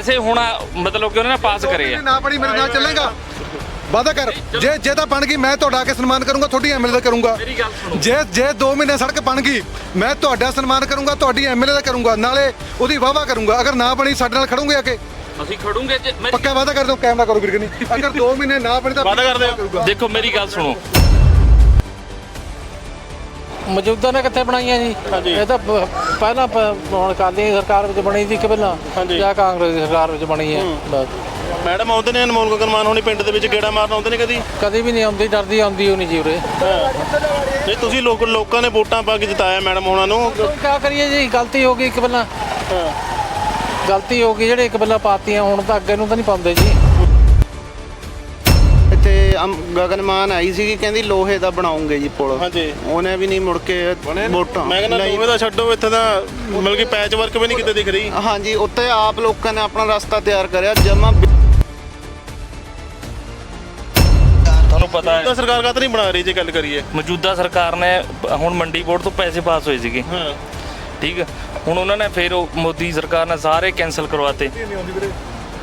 ਪੈਸੇ ਹੁਣ ਮਤਲਬ ਕਿ ਉਹਨਾਂ ਨੇ ਪਾਸ ਕਰੇ ਆ। ਨਾ ਬਣੀ ਮੇਰੇ ਨਾਲ ਚੱਲੇਗਾ। ਵਾਦਾ ਕਰ ਜੇ ਜੇ ਤਾਂ ਬਣ ਗਈ ਮੈਂ ਤੁਹਾਡਾ ਕੇ ਸਨਮਾਨ ਕਰੂੰਗਾ ਤੁਹਾਡੀ ਐਮਐਲਏ ਦਾ ਕਰੂੰਗਾ। ਮੇਰੀ ਗੱਲ ਸੁਣੋ। ਜੇ ਜੇ 2 ਮਹੀਨੇ ਸੜਕ ਬਣ ਗਈ ਮੈਂ ਤੁਹਾਡਾ ਸਨਮਾਨ ਕਰੂੰਗਾ ਤੁਹਾਡੀ ਐਮਐਲਏ ਦਾ ਕਰੂੰਗਾ ਨਾਲੇ ਉਹਦੀ ਵਾਵਾ ਕਰੂੰਗਾ। ਅਗਰ ਨਾ ਬਣੀ ਸਾਡੇ ਨਾਲ ਖੜੋਗੇ ਆ ਕੇ। ਅਸੀਂ ਖੜੂਗੇ ਪੱਕਾ ਵਾਦਾ ਕਰ ਦੋ ਕੈਮਰਾ ਕਰੋ ਵੀਰ ਕਨੀ ਅਗਰ 2 ਮਹੀਨੇ ਨਾ ਬਣੀ ਤਾਂ ਵਾਅਦਾ ਕਰਦੇ ਹੋ? ਕਰੂੰਗਾ। ਦੇਖੋ ਮੇਰੀ ਗੱਲ ਸੁਣੋ। ਮੌਜੂਦਾ ਨੇ ਕਿੱਥੇ ਬਣਾਈਆਂ ਜੀ? ਇਹ ਤਾਂ ਪ- ਪਹਿਲਾਂ ਪ- ਹੁਣ ਕਾਲੀ ਸਰਕਾਰ ਵਿੱਚ ਬਣੀ ਸੀ ਕਿ ਪਹਿਲਾਂ? ਹਾਂਜੀ। ਜਾਂ ਕਾਂਗਰਸ ਦੀ ਸਰਕਾਰ ਵਿੱਚ ਬਣੀ ਹੈ? ਬਸ। ਮੈਡਮ ਆਉਂਦੇ ਨੇ ਅਨਮੋਲ ਗਗਨਮਾਨ ਹੋਣੀ ਪਿੰਡ ਦੇ ਵਿੱਚ ਗੇੜਾ ਮਾਰਨ ਆਉਂਦੇ ਨੇ ਕਦੀ? ਕਦੀ ਵੀ ਨਹੀਂ ਆਉਂਦੀ ਡਰਦੀ ਆਉਂਦੀ ਉਹ ਨਹੀਂ ਜੀ ਉਰੇ। ਜੇ ਤੁਸੀਂ ਲੋਕ ਲੋਕਾਂ ਨੇ ਵੋਟਾਂ ਪਾ ਕੇ ਜਿਤਾਇਆ ਮੈਡਮ ਹੋਣਾ ਨੂੰ। ਕੀ ਕਰੀਏ ਜੀ ਗਲਤੀ ਹੋ ਗਈ ਇੱਕ ਪਹਿਲਾਂ। ਗਲਤੀ ਹੋ ਗਈ ਜਿਹੜੇ ਇੱਕ ਪਹਿਲਾਂ ਪਾਤੀਆਂ ਹੁਣ ਤਾਂ ਅੱਗੇ ਨੂੰ ਤਾਂ ਨਹੀਂ ਪਾਉਂਦੇ ਜੀ। ਇੱਥੇ ਅਮ- ਗਗਨਮਾਨ ਆਈ ਸੀਗੀ ਕਹਿੰਦੀ ਲੋਹੇ ਦਾ ਬਣਾਉਂਗੇ ਜੀ ਪੁਲ। ਹਾਂਜੀ। ਉਹਨੇ ਵੀ ਨਹੀਂ ਮੁੜ ਕੇ ਵੋਟਾਂ ਮੈਂ ਕਹਿੰਦਾ। ਦੋਵੇਂ ਦਾ ਛੱਡੋ ਇੱਥੇ ਤਾਂ ਮਤਲਬ ਕਿ ਪੈਚ ਵਰਕ ਵੀ ਨਹੀਂ ਕਿਤੇ ਦਿਖ ਰਹੀ। ਹਾਂਜੀ ਉੱਤੇ ਆਪ ਲੋਕਾਂ ਨੇ ਆਪਣਾ ਰਸਤਾ ਤਿਆਰ ਕਰਿਆ ਜਮਾ ਤੁਹਾਨੂੰ ਪਤਾ ਹੈ। ਤਾਂ ਸਰਕਾਰ ਕਾਹਤ ਨਹੀਂ ਬਣਾ ਰਹੀ ਜੇ ਗੱਲ ਕਰੀਏ? ਮੌਜੂਦਾ ਸਰਕਾਰ ਨੇ ਹੁਣ ਮੰਡੀ ਬੋਰਡ ਤੋਂ ਪੈਸੇ ਪਾਸ ਹੋਏ ਸੀਗੇ। ਹਾਂ। ਠੀਕ ਹੈ ਹੁਣ ਉਹਨਾਂ ਨੇ ਫਿਰ ਉਹ ਮੋਦੀ ਸਰਕਾਰ ਨੇ ਸਾਰੇ ਕੈਨਸਲ ਕਰਵਾਤੇ। ਨਹੀਂ ਆਉਂਦੀ ਵੀਰੇ?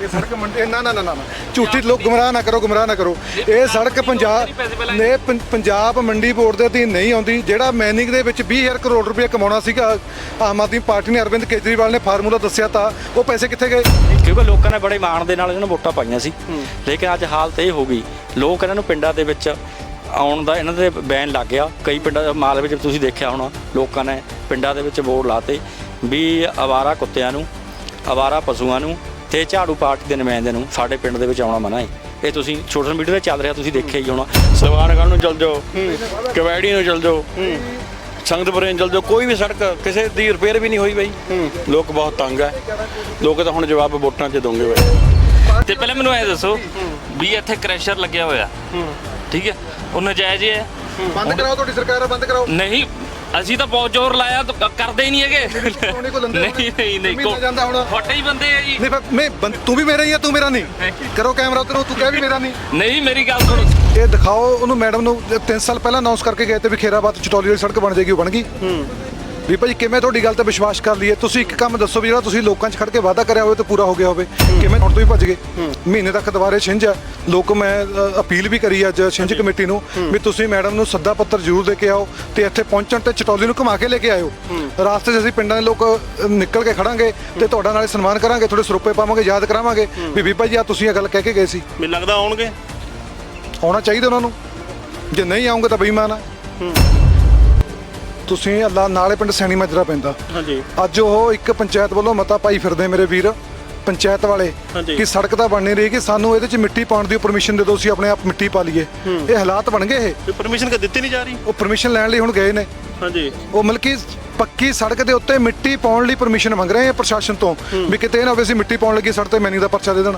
ਇਹ ਸੜਕ ਮੰਡੀ ਨਾ ਨਾ ਨਾ ਨਾ ਨਾ। ਝੂਠੀ ਲੋਕ ਗੁੰਮਰਾਹ ਨਾ ਕਰੋ ਗੁੰਮਰਾਹ ਨਾ ਕਰੋ। ਇਹ ਸੜਕ ਪੰਜਾਬ ਨੇ ਪੰਜਾਬ ਮੰਡੀ ਬੋਰਡ ਦੇ ਅਧੀਨ ਨਹੀਂ ਆਉਂਦੀ। ਜਿਹੜਾ ਮੈਨਿੰਗ ਦੇ ਵਿੱਚ 20000 ਕਰੋੜ ਰੁਪਏ ਕਮਾਉਣਾ ਸੀਗਾ ਆਮ ਆਦਮੀ ਪਾਰਟੀ ਨੇ ਅਰਵਿੰਦ ਕੇਜਰੀਵਾਲ ਨੇ ਫਾਰਮੂਲਾ ਦੱਸਿਆ ਤਾਂ ਉਹ ਪੈਸੇ ਕਿੱਥੇ ਗਏ? ਕਿਉਂਕਿ ਲੋਕਾਂ ਨੇ ਬੜੇ ਮਾਣ ਦੇ ਨਾਲ ਇਹਨਾਂ ਨੂੰ ਵੋਟਾਂ ਪਾਈਆਂ ਸੀ। ਲੇਕਿਨ ਅੱਜ ਹਾਲਤ ਇਹ ਹੋ ਗਈ। ਲੋਕ ਇਹਨਾਂ ਨੂੰ ਪਿੰਡਾਂ ਦੇ ਵਿੱਚ ਆਉਣ ਦਾ ਇਹਨਾਂ ਦੇ ਬੈਨ ਲੱਗ ਗਿਆ। ਕਈ ਪਿੰਡਾਂ ਮਾਲ ਵਿੱਚ ਤੁਸੀਂ ਦੇਖਿਆ ਹੋਣਾ ਲੋਕਾਂ ਨੇ ਪਿੰਡਾਂ ਦੇ ਵਿੱਚ ਬੋਰਡ ਲਾਤੇ। ਵੀ ਆਵਾਰਾ ਕੁੱਤਿਆਂ ਨੂੰ ਆਵਾਰਾ ਪਸ਼ੂਆਂ ਨੂੰ ਤੇ ਝਾੜੂ ਪਾਰਟੀ ਦੇ ਨੁਮਾਇੰਦੇ ਨੂੰ ਸਾਡੇ ਪਿੰਡ ਦੇ ਵਿੱਚ ਆਉਣਾ ਮਨਾ ਹੈ। ਇਹ ਤੁਸੀਂ ਸੋਸ਼ਲ ਮੀਡੀਆ ਤੇ ਚੱਲ ਰਿਹਾ ਤੁਸੀਂ ਦੇਖਿਆ ਹੀ ਹੋਣਾ। ਸਵਾਨਗੜ੍ਹ ਨੂੰ ਚੱਲ ਜਾਓ ਕਵੈੜੀ ਨੂੰ ਚੱਲ ਜਾਓ ਸੰਗਤਪੁਰੇ ਨੂੰ ਚੱਲ ਜਾਓ ਕੋਈ ਵੀ ਸੜਕ ਕਿਸੇ ਦੀ ਰਿਪੇਅਰ ਵੀ ਨਹੀਂ ਹੋਈ ਬਈ। ਲੋਕ ਬਹੁਤ ਤੰਗ ਹੈ। ਲੋਕ ਤਾਂ ਹੁਣ ਜਵਾਬ ਵੋਟਾਂ 'ਚ ਦੋਗੇ ਬਈ। ਤੇ ਪਹਿਲਾਂ ਮੈਨੂੰ ਐ ਦੱਸੋ ਵੀ ਇੱਥੇ ਕ੍ਰੈਸ਼ਰ ਲੱਗਿਆ ਹੋਇਆ। ਠੀਕ ਹੈ। ਉਹ ਨਜਾਇਜ਼ ਹੀ ਹੈ। ਬੰਦ ਕਰਾਓ ਤੁਹਾਡੀ ਸਰਕਾਰ ਬੰਦ ਕਰਾਓ। ਨਹੀਂ ਅਸੀਂ ਤਾਂ ਬਹੁਤ ਜ਼ੋਰ ਲਾਇਆ ਤਾਂ ਕਰਦੇ ਹੀ ਨਹੀਂ ਹੈਗੇ। ਕੋਣੀ ਕੋ ਲੰਦੇ ਨਹੀਂ ਨਹੀਂ ਨਹੀਂ ਜਾਂਦਾ ਹੁਣ। ਤੁਹਾਡੇ ਹੀ ਬੰਦੇ ਆ ਜੀ। ਨਹੀਂ ਪਰ ਮੈਂ ਬੰਦ- ਤੂੰ ਵੀ ਮੇਰਾ ਹੀ ਆ ਤੂੰ ਮੇਰਾ ਨਹੀਂ। ਕਰੋ ਕੈਮਰਾ ਉਧਰੋਂ ਤੂੰ ਕਹਿ ਵੀ ਮੇਰਾ ਨਹੀਂ। ਨਹੀਂ ਮੇਰੀ ਗੱਲ ਸੁਣੋ। ਇਹ ਦਿਖਾਓ ਉਹਨੂੰ ਮੈਡਮ ਨੂੰ 3 ਸਾਲ ਪਹਿਲਾਂ ਅਨਾਉਂਸ ਕਰਕੇ ਗਏ ਤੇ ਵੀ ਖੇਰਾਬਾਦ ਚਟੋਲੀ ਵਾਲੀ ਸੜਕ ਬਣ ਜਾਏਗੀ ਉਹ ਬਣ ਗਈ। ਵੀ ਭਾਈ ਕਿਵੇਂ ਤੁਹਾਡੀ ਗੱਲ ਤੇ ਵਿਸ਼ਵਾਸ ਕਰ ਲਈਏ? ਤੁਸੀਂ ਇੱਕ ਕੰਮ ਦੱਸੋ ਵੀ ਜਿਹੜਾ ਤੁਸੀਂ ਲੋਕਾਂ 'ਚ ਖੜ ਕੇ ਵਾਅਦਾ ਕਰਿਆ ਹੋਵੇ ਤੇ ਪੂਰਾ ਹੋ ਗਿਆ ਹੋਵੇ। ਕਿਵੇਂ ਹੁਣ ਤੋਂ ਹੀ ਭੱਜ ਗਏ? ਮਹੀਨੇ ਤੱਕ ਦੁਬਾਰੇ ਛਿੰਝ ਆ। ਲੋਕ ਮੈਂ ਅਪੀਲ ਵੀ ਕਰੀ ਅੱਜ ਛਿੰਝ ਕਮੇਟੀ ਨੂੰ ਵੀ ਤੁਸੀਂ ਮੈਡਮ ਨੂੰ ਸੱਦਾ ਪੱਤਰ ਜ਼ਰੂਰ ਦੇ ਕੇ ਆਓ ਤੇ ਇੱਥੇ ਪਹੁੰਚਣ ਤੇ ਚਟੋਲੀ ਨੂੰ ਘੁਮਾ ਕੇ ਲੈ ਕੇ ਆਇਓ। ਰਾਸਤੇ 'ਚ ਅਸੀਂ ਪਿੰਡਾਂ ਦੇ ਲੋਕ ਨਿਕਲ ਕੇ ਖੜਾਂਗੇ ਤੇ ਤੁਹਾਡਾ ਨਾਲੇ ਸਨਮਾਨ ਕਰਾਂਗੇ ਥੋੜੇ ਸਰੂਪੇ ਪਾਵਾਂਗੇ ਯਾਦ ਕਰਾਵਾਂਗੇ। ਵੀ ਬੀਬਾ ਜੀ ਆ ਤੁਸੀਂ ਇਹ ਗੱਲ ਕਹਿ ਕੇ ਗਏ ਸੀ। ਮੈਨੂੰ ਲੱਗਦਾ ਆਉਣਗੇ? ਆਉਣਾ ਚਾਹੀਦਾ ਉਹਨਾਂ ਨੂੰ। ਜੇ ਨਹੀਂ ਆਉਂਗੇ ਤਾਂ ਬੇਈਮਾਨ ਆ। ਤੁਸੀਂ ਅੱਲਾ ਨਾਲੇ ਪਿੰਡ ਸੈਣੀ ਮਾਜਰਾ ਪੈਂਦਾ। ਹਾਂਜੀ। ਅੱਜ ਉਹ ਇੱਕ ਪੰਚਾਇਤ ਵੱਲੋਂ ਮਤਾ ਪਾਈ ਫਿਰਦੇ ਮੇਰੇ ਵੀਰ ਪੰਚਾਇਤ ਵਾਲੇ ਹਾਂਜੀ। ਕਿ ਸੜਕ ਤਾਂ ਬਣ ਨਹੀਂ ਰਹੀ ਕਿ ਸਾਨੂੰ ਇਹਦੇ 'ਚ ਮਿੱਟੀ ਪਾਉਣ ਦੀ ਪਰਮਿਸ਼ਨ ਦੇ ਦਿਓ ਅਸੀਂ ਆਪਣੇ ਆਪ ਮਿੱਟੀ ਪਾ ਲਈਏ। ਇਹ ਹਾਲਾਤ ਬਣ ਗਏ ਇਹ? ਤੇ ਪਰਮਿਸ਼ਨ ਕਿ ਦਿੱਤੀ ਨਹੀਂ ਜਾ ਰਹੀ? ਉਹ ਪਰਮਿਸ਼ਨ ਲੈਣ ਲਈ ਹੁਣ ਗਏ ਨੇ। ਹਾਂਜੀ। ਉਹ ਮਤਲਬ ਕਿ ਪੱਕੀ ਸੜਕ ਦੇ ਉੱਤੇ ਮਿੱਟੀ ਪਾਉਣ ਲਈ ਪਰਮਿਸ਼ਨ ਮੰਗ ਰਹੇ ਆ ਪ੍ਰਸ਼ਾਸਨ ਤੋਂ ਵੀ ਕਿਤੇ ਇਹ ਨਾ ਹੋਵੇ ਅਸੀਂ ਮਿੱਟੀ ਪਾਉਣ ਲੱਗੀ ਸੜਕ ਤੇ ਮੈਨਿੰਗ ਦਾ ਪਰਚਾ ਦੇ ਦੇਣ।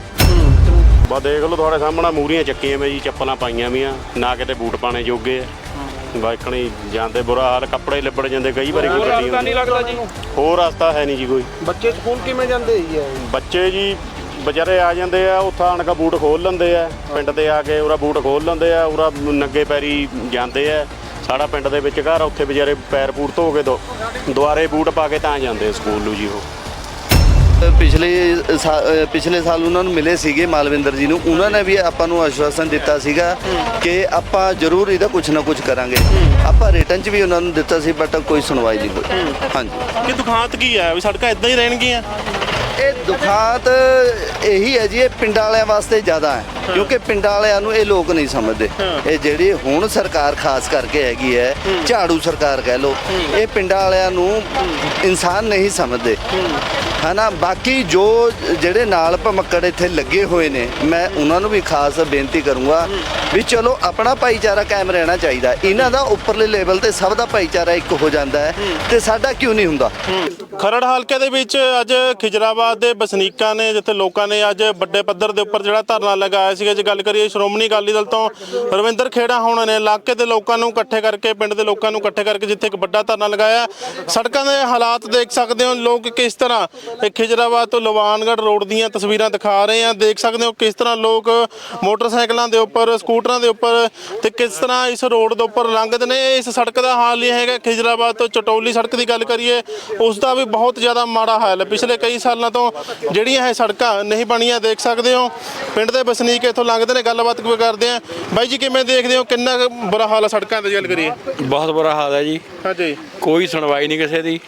ਬਾ ਦੇਖ ਲਓ ਤੁਹਾਡੇ ਸਾਹਮਣੇ ਮੂਰੀਆਂ ਚੱਕੀਆਂ ਮੈਂ ਜੀ ਚੱਪਲਾਂ ਪਾਈਆਂ ਵੀਆਂ ਨਾ ਕਿਤੇ ਬੂਟ ਪਾਣੇ ਜੋਗੇ ਆ। ਬਾਈਕਣੀ ਜਾਂਦੇ ਬੁਰਾ ਹਾਲ ਕੱਪੜੇ ਲਿਬੜ ਜਾਂਦੇ ਕਈ ਵਾਰੀ ਕੋਈ ਗੱਡੀ ਹੁੰਦੀ ਲੱਗਦਾ ਜੀ? ਹੋਰ ਰਸਤਾ ਹੈ ਨਹੀਂ ਜੀ ਕੋਈ। ਬੱਚੇ ਸਕੂਲ ਕਿਵੇਂ ਜਾਂਦੇ ਜੀ ਬੱਚੇ ਜੀ ਵਿਚਾਰੇ ਆ ਜਾਂਦੇ ਆ ਉੱਥਾਂ ਆਣ ਕੇ ਬੂਟ ਖੋਲ ਲੈਂਦੇ ਆ ਪਿੰਡ ਤੇ ਆ ਕੇ ਉਹਦਾ ਬੂਟ ਖੋਲ ਲੈਂਦੇ ਆ ਉਹਦਾ ਨੰਗੇ ਪੈਰੀ ਜਾਂਦੇ ਆ। ਸਾਡਾ ਪਿੰਡ ਦੇ ਵਿੱਚ ਘਰ ਆ, ਉੱਥੇ ਵਿਚਾਰੇ ਪੈਰ ਪੂਰ ਧੋ ਕੇ ਦੋ ਦੁਆਰੇ ਬੂਟ ਪਾ ਕੇ ਤਾਂ ਜਾਂਦੇ ਆ ਸਕੂਲ ਨੂੰ ਜੀ ਉਹ। ਪਿਛਲੇ ਪਿਛਲੇ ਸਾਲ ਉਹਨਾਂ ਨੂੰ ਮਿਲੇ ਸੀਗੇ ਮਾਲਵਿੰਦਰ ਜੀ ਨੂੰ। ਉਹਨਾਂ ਨੇ ਵੀ ਆਪਾਂ ਨੂੰ ਆਸ਼ਵਾਸਨ ਦਿੱਤਾ ਸੀਗਾ ਕਿ ਆਪਾਂ ਜ਼ਰੂਰ ਇਹਦਾ ਕੁਝ ਨਾ ਕੁਝ ਕਰਾਂਗੇ। ਆਪਾਂ ਰਿਟਰਨ 'ਚ ਵੀ ਉਹਨਾਂ ਨੂੰ ਦਿੱਤਾ ਸੀ ਬਟ ਕੋਈ ਸੁਣਵਾਈ ਨਹੀਂ ਹੋਈ। ਹਾਂਜੀ। ਕਿ ਦੁਖਾਂਤ ਕੀ ਹੈ ਵੀ ਸੜਕਾਂ ਇਦਾਂ ਹੀ ਰਹਿਣਗੀਆਂ? ਇਹ ਦੁਖਾਂਤ ਇਹੀ ਹੈ ਜੀ ਇਹ ਪਿੰਡਾਂ ਵਾਲਿਆਂ ਵਾਸਤੇ ਜ਼ਿਆਦਾ ਹੈ। ਕਿਉਂਕਿ ਪਿੰਡਾਂ ਵਾਲਿਆਂ ਨੂੰ ਇਹ ਲੋਕ ਨਹੀਂ ਸਮਝਦੇ। ਇਹ ਜਿਹੜੀ ਹੁਣ ਸਰਕਾਰ ਖਾਸ ਕਰਕੇ ਹੈਗੀ ਹੈ ਝਾੜੂ ਸਰਕਾਰ ਕਹਿ ਲੋ ਇਹ ਪਿੰਡਾਂ ਵਾਲਿਆਂ ਨੂੰ ਇਨਸਾਨ ਨਹੀਂ ਸਮਝਦੇ। ਹਨਾ, ਬਾਕੀ ਜੋ ਜਿਹੜੇ ਨਾਲ ਭਮੱਕੜ ਇੱਥੇ ਲੱਗੇ ਹੋਏ ਨੇ, ਮੈਂ ਉਹਨਾਂ ਨੂੰ ਵੀ ਖਾਸ ਬੇਨਤੀ ਕਰੂੰਗਾ ਵੀ ਚਲੋ ਆਪਣਾ ਭਾਈਚਾਰਾ ਕਾਇਮ ਰਹਿਣਾ ਚਾਹੀਦਾ। ਇਹਨਾਂ ਦਾ ਉੱਪਰਲੇ ਲੈਵਲ ਤੇ ਸਭ ਦਾ ਭਾਈਚਾਰਾ ਇੱਕ ਹੋ ਜਾਂਦਾ ਹੈ ਤੇ ਸਾਡਾ ਕਿਉਂ ਨਹੀਂ ਹੁੰਦਾ? ਖਰੜ ਹਲਕੇ ਦੇ ਵਿੱਚ ਅੱਜ ਖਿਜਰਾਬਾਦ ਦੇ ਵਸਨੀਕਾਂ ਨੇ, ਜਿੱਥੇ ਲੋਕਾਂ ਨੇ ਅੱਜ ਵੱਡੇ ਪੱਧਰ ਦੇ ਉੱਪਰ ਜਿਹੜਾ ਧਰਨਾ ਲਗਾਇਆ ਸੀਗਾ। ਜੇ ਗੱਲ ਕਰੀਏ ਸ਼੍ਰੋਮਣੀ ਅਕਾਲੀ ਦਲ ਤੋਂ, ਰਵਿੰਦਰ ਖੇੜਾ ਹੋਣਾ ਨੇ ਇਲਾਕੇ ਦੇ ਲੋਕਾਂ ਨੂੰ ਇਕੱਠੇ ਕਰਕੇ, ਪਿੰਡ ਦੇ ਲੋਕਾਂ ਨੂੰ ਇਕੱਠੇ ਕਰਕੇ ਜਿੱਥੇ ਇੱਕ ਵੱਡਾ ਧਰਨਾ ਲਗਾਇਆ। ਸੜਕਾਂ ਦੇ ਹਾਲਾਤ ਦੇਖ ਸਕਦੇ ਹੋ, ਲੋਕ ਕਿਸ ਤਰ੍ਹਾਂ ਇਹ ਖਿਜਰਾਬਾਦ ਤੋਂ ਲਵਾਨਗੜ੍ਹ ਰੋਡ ਦੀਆਂ ਤਸਵੀਰਾਂ ਦਿਖਾ ਰਹੇ ਆ। ਦੇਖ ਸਕਦੇ ਹੋ ਕਿਸ ਤਰ੍ਹਾਂ ਲੋਕ ਮੋਟਰਸਾਈਕਲਾਂ ਦੇ ਉੱਪਰ, ਸਕੂਟਰਾਂ ਦੇ ਉੱਪਰ ਤੇ ਕਿਸ ਤਰ੍ਹਾਂ ਇਸ ਰੋਡ ਦੇ ਉੱਪਰ ਲੰਘਦੇ ਨੇ। ਇਸ ਸੜਕ ਦਾ ਹਾਲ ਇਹ ਹੈਗਾ, ਖਿਜਰਾਬਾਦ ਤੋਂ ਚਟੋਲੀ ਸੜਕ ਦੀ ਗੱਲ ਕਰੀਏ, ਉਸ ਦਾ ਵੀ ਬਹੁਤ ਜ਼ਿਆਦਾ ਮਾੜਾ ਹਾਲ ਹੈ। ਪਿਛਲੇ ਕਈ ਸਾਲਾਂ ਤੋਂ ਜਿਹੜੀਆਂ ਇਹ ਸੜਕਾਂ ਨਹੀਂ ਬਣੀਆਂ ਦੇਖ ਸਕਦੇ ਹੋ। ਪਿੰਡ ਦੇ ਵਸਨੀਕ ਇੱਥੋਂ ਲੰਘਦੇ ਨੇ ਗੱਲਬਾਤ ਕਰਦੇ ਆ। ਬਾਈ ਜੀ ਕਿਵੇਂ ਦੇਖਦੇ ਹੋ? ਕਿੰਨਾ ਕੁ ਬੁਰਾ ਹਾਲ ਹੈ ਸੜਕਾਂ ਤੇ ਗੱਲ ਕਰੀਏ? ਬਹੁਤ ਬੁਰਾ ਹਾਲ ਹੈ ਜੀ। ਹਾਂਜੀ। ਕੋਈ ਸੁਣਵਾਈ ਨਹੀਂ ਕਿਸੇ ਦੀ।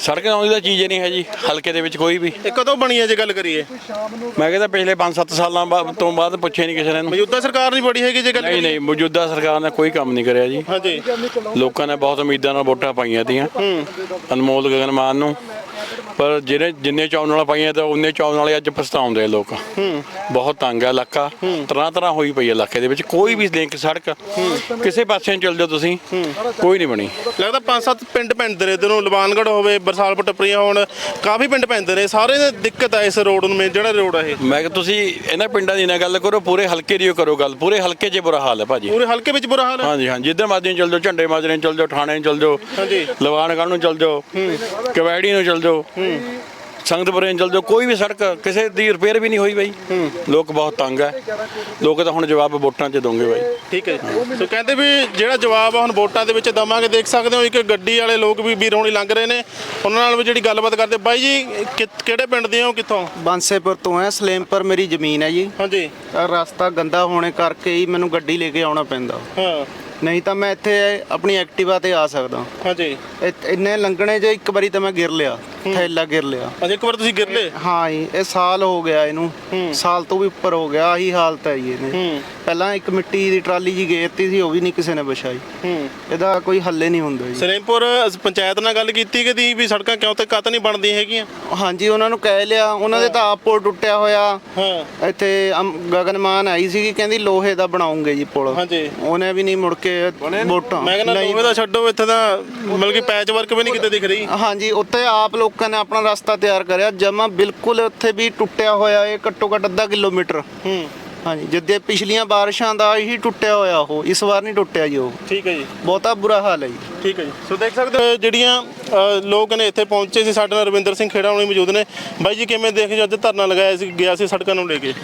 ਸੜਕ ਆਉਂਦੀ ਤਾਂ ਚੀਜ਼ ਹੀ ਨਹੀਂ ਹੈ ਜੀ ਹਲਕੇ ਦੇ ਵਿੱਚ ਕੋਈ ਵੀ। ਇਹ ਕਦੋਂ ਬਣੀ ਹੈ ਜੇ ਗੱਲ ਕਰੀਏ? ਮੈਂ ਕਹਿੰਦਾ ਪਿਛਲੇ 5-7 ਸਾਲਾਂ ਬਾ- ਤੋਂ ਬਾਅਦ ਪੁੱਛੇ ਨਹੀਂ ਕਿਸੇ ਨੇ ਇਹਨੂੰ। ਮੌਜੂਦਾ ਸਰਕਾਰ ਨਹੀਂ ਬੜੀ ਹੈਗੀ ਜੇ ਗੱਲ ਨਹੀਂ ਕਰੀਏ? ਨਹੀਂ ਮੌਜੂਦਾ ਸਰਕਾਰ ਨੇ ਕੋਈ ਕੰਮ ਨਹੀਂ ਕਰਿਆ ਜੀ। ਹਾਂਜੀ। ਲੋਕਾਂ ਨੇ ਬਹੁਤ ਉਮੀਦਾਂ ਨਾਲ ਵੋਟਾਂ ਪਾਈਆਂ ਤੀਆਂ। ਅਨਮੋਲ ਗਗਨ ਮਾਨ ਨੂੰ ਪਰ ਜਿਹੜੇ ਜਿੰਨੇ ਚੌਣ ਵਾਲਾ ਪਾਈਆਂ ਤਾਂ ਉਹਨੇ ਚੌਣ ਵਾਲੇ ਅੱਜ ਪਛਤਾਉਂਦੇ ਆ ਲੋਕ। ਬਹੁਤ ਤੰਗ ਹੈ ਇਲਾਕਾ। ਤਰ੍ਹਾਂ ਤਰ੍ਹਾਂ ਹੋਈ ਪਈ ਹੈ ਇਲਾਕੇ ਦੇ ਵਿੱਚ। ਕੋਈ ਵੀ ਲਿੰਕ ਸੜਕ ਕਿਸੇ ਪਾਸੇ ਨੂੰ ਚੱਲ ਜਾਓ ਤੁਸੀਂ ਕੋਈ ਨਹੀਂ ਬਣੀ। ਲੱਗਦਾ ਪੰਜ ਸੱਤ ਪਿੰਡ ਪੈਂਦੇ ਨੇ ਇਧਰੋਂ ਲਵਾਨਗੜ ਹੋਵੇ ਬਰਸਾਲਪੁਰ ਟੱਪਰੀਆਂ ਹੋਣ ਕਾਫੀ ਪਿੰਡ ਪੈਂਦੇ ਨੇ ਸਾਰੇ ਦੇ ਦਿੱਕਤ ਆ ਇਸ ਰੋਡ ਨੂੰ ਮੇਨ ਜਿਹੜਾ ਰੋਡ ਆ ਇਹ। ਮੈਂ ਕਿ ਤੁਸੀਂ ਇਹਨਾਂ ਪਿੰਡਾਂ ਦੀ ਨਾ ਗੱਲ ਕਰੋ ਪੂਰੇ ਹਲਕੇ ਦੀ ਓ ਕਰੋ ਗੱਲ। ਪੂਰੇ ਹਲਕੇ 'ਚ ਬੁਰਾ ਹਾਲ ਹੈ ਭਾਜੀ। ਪੂਰੇ ਹਲਕੇ ਵਿੱਚ ਬੁਰਾ ਹਾਲ ਹੈ ਹਾਂਜੀ ਹਾਂਜੀ। ਜਿੱਧਰ ਮਰਜ਼ੀ ਚੱਲ ਜਾਓ ਝੰਡੇ ਮਾਜਰੇ ਨੂੰ ਚੱਲ ਜਾਓ ਥਾਣੇ ਨੂੰ ਚੱਲ ਜਾਓ ਹਾਂਜੀ। ਲਵਾਨਗੜ੍ਹ ਨੂੰ ਚੱਲ ਜਾਓ ਕਵੈੜੀ ਨੂੰ ਚੱਲ ਜਾਓ। ਸੰਗਤਪੁਰੇ ਨੂੰ ਚੱਲ ਜਾਓ ਕੋਈ ਵੀ ਸੜਕ ਕਿਸੇ ਦੀ ਰਿਪੇਅਰ ਵੀ ਨਹੀਂ ਹੋਈ ਬਾਈ। ਲੋਕ ਬਹੁਤ ਤੰਗ ਹੈ। ਲੋਕ ਤਾਂ ਹੁਣ ਜਵਾਬ ਵੋਟਾਂ 'ਚ ਦੋਗੇ ਬਾਈ। ਠੀਕ ਹੈ ਸੋ ਕਹਿੰਦੇ ਵੀ ਜਿਹੜਾ ਜਵਾਬ ਆ ਹੁਣ ਵੋਟਾਂ ਦੇ ਵਿੱਚ ਦਵਾਂਗੇ। ਦੇਖ ਸਕਦੇ ਹੋ ਇੱਕ ਗੱਡੀ ਵਾਲੇ ਲੋਕ ਵੀ ਵੀਰੋਣੀ ਲੰਘ ਰਹੇ ਨੇ। ਉਹਨਾਂ ਨਾਲ ਵੀ ਜਿਹੜੀ ਗੱਲਬਾਤ ਕਰਦੇ। ਬਾਈ ਜੀ ਕਿ- ਕਿਹੜੇ ਪਿੰਡ ਦੇ ਹੋ ਕਿੱਥੋਂ? ਬਾਂਸੇਪੁਰ ਤੋਂ ਹੈ ਸਲੇਮਪੁਰ ਮੇਰੀ ਜ਼ਮੀਨ ਹੈ ਜੀ। ਹਾਂਜੀ। ਆਹ ਰਸਤਾ ਗੰਦਾ ਹੋਣੇ ਕਰਕੇ ਹੀ ਮੈਨੂੰ ਗੱਡੀ ਲੈ ਕੇ ਆਉਣਾ ਪੈਂਦਾ। ਹਾਂ। ਨਹੀਂ ਤਾਂ ਮੈਂ ਇੱਥੇ ਆਪਣੀ ਐਕਟਿਵਾ ਤੇ ਆ ਸਕਦਾ। ਹਾਂਜੀ। ਇੰਨੇ ਲੰਘਣੇ 'ਚ ਇੱਕ ਵਾਰੀ ਤਾਂ ਮੈਂ ਗਿਰ ਲਿਆ ਥੈਲਾ ਗਿਰ ਲਿਆ। ਅੱਜ ਇੱਕ ਵਾਰ ਤੁਸੀਂ ਗਿਰ ਲਏ? ਹਾਂ ਜੀ ਇਹ ਸਾਲ ਹੋ ਗਿਆ ਇਹਨੂੰ। ਸਾਲ ਤੋਂ ਵੀ ਉੱਪਰ ਹੋ ਗਿਆ ਆਹੀ ਹਾਲਤ ਹੈ ਜੀ ਇਹਨੇ ਪਹਿਲਾਂ ਇੱਕ ਮਿੱਟੀ ਦੀ ਟਰਾਲੀ ਜੀ ਗੇਰਤੀ ਸੀ ਉਹ ਵੀ ਨਹੀਂ ਕਿਸੇ ਨੇ ਵਿਛਾਈ। ਇਹਦਾ ਕੋਈ ਹੱਲੇ ਨਹੀਂ ਹੁੰਦਾ ਜੀ। ਸਲੇਮਪੁਰ ਪੰਚਾਇਤ ਨਾਲ ਗੱਲ ਕੀਤੀ ਕਿ ਦੀ ਵੀ ਸੜਕਾਂ ਕਿਉਂ ਤੇ ਕੱਤ ਨਹੀਂ ਬਣਦੀਆਂ ਹੈਗੀਆਂ? ਹਾਂਜੀ ਉਹਨਾਂ ਨੂੰ ਕਹਿ ਲਿਆ। ਉਹਨਾਂ ਦੇ ਤਾਂ ਆਪ ਪੁਲ ਟੁੱਟਿਆ ਹੋਇਆ। ਹਾਂ। ਇੱਥੇ ਅਮ- ਗਗਨਮਾਨ ਆਈ ਸੀਗੀ ਕਹਿੰਦੀ ਲੋਹੇ ਦਾ ਬਣਾਉਂਗੇ ਜੀ ਪੁਲ। ਹਾਂਜੀ। ਉਹਨੇ ਵੀ ਨਹੀਂ ਮੁੜ ਕੇ ਵੋਟਾਂ। ਮੈਂ ਕਹਿੰਦਾ ਲੋਹੇ ਦਾ ਛੱਡੋ ਇੱਥੇ ਤਾਂ ਮਤਲਬ ਕਿ ਪੈਚ ਵਰਕ ਵੀ ਨਹੀਂ ਕਿਤੇ ਦਿਖ ਰਹੀ। ਹਾਂਜੀ ਉੱਥੇ ਆਪ ਲੋਕਾਂ ਨੇ ਆਪਣਾ ਰਸਤਾ ਤਿਆਰ ਕਰਿਆ। ਜਮਾ ਬਿਲਕੁਲ ਉੱਥੇ ਵੀ ਟੁੱਟਿਆ ਹੋਇਆ ਇਹ ਘੱਟੋ ਘੱਟ ਅੱਧਾ ਕਿਲੋਮੀਟਰ। ਹੂੰ। ਹਾਂਜੀ ਜਿੱਦੇ ਪਿਛਲੀਆਂ ਬਾਰਿਸ਼ਾਂ ਦਾ ਹੀ ਟੁੱਟਿਆ ਹੋਇਆ ਉਹ ਇਸ ਵਾਰ ਨਹੀਂ ਟੁੱਟਿਆ ਜੀ ਉਹ। ਠੀਕ ਹੈ ਜੀ। ਬਹੁਤਾ ਬੁਰਾ ਹਾਲ ਹੈ ਜੀ। ਠੀਕ ਹੈ ਜੀ। ਸੋ ਦੇਖ ਸਕਦੇ ਹੋ ਜਿਹੜੀਆਂ ਅ, ਲੋਕ ਨੇ ਇੱਥੇ ਪਹੁੰਚੇ ਸੀ ਸਾਡੇ ਨਾਲ ਰਵਿੰਦਰ ਸਿੰਘ ਖੇੜਾ ਹੁਣੀ ਮੌਜੂਦ ਨੇ। ਬਾਈ ਜੀ ਕਿਵੇਂ ਦੇਖ ਜੋ ਅੱਜ ਧਰਨਾ ਲਗਾਇਆ ਸੀ ਗਿਆ ਸੀ ਸੜਕਾਂ ਨੂੰ ਲੈ ਕੇ?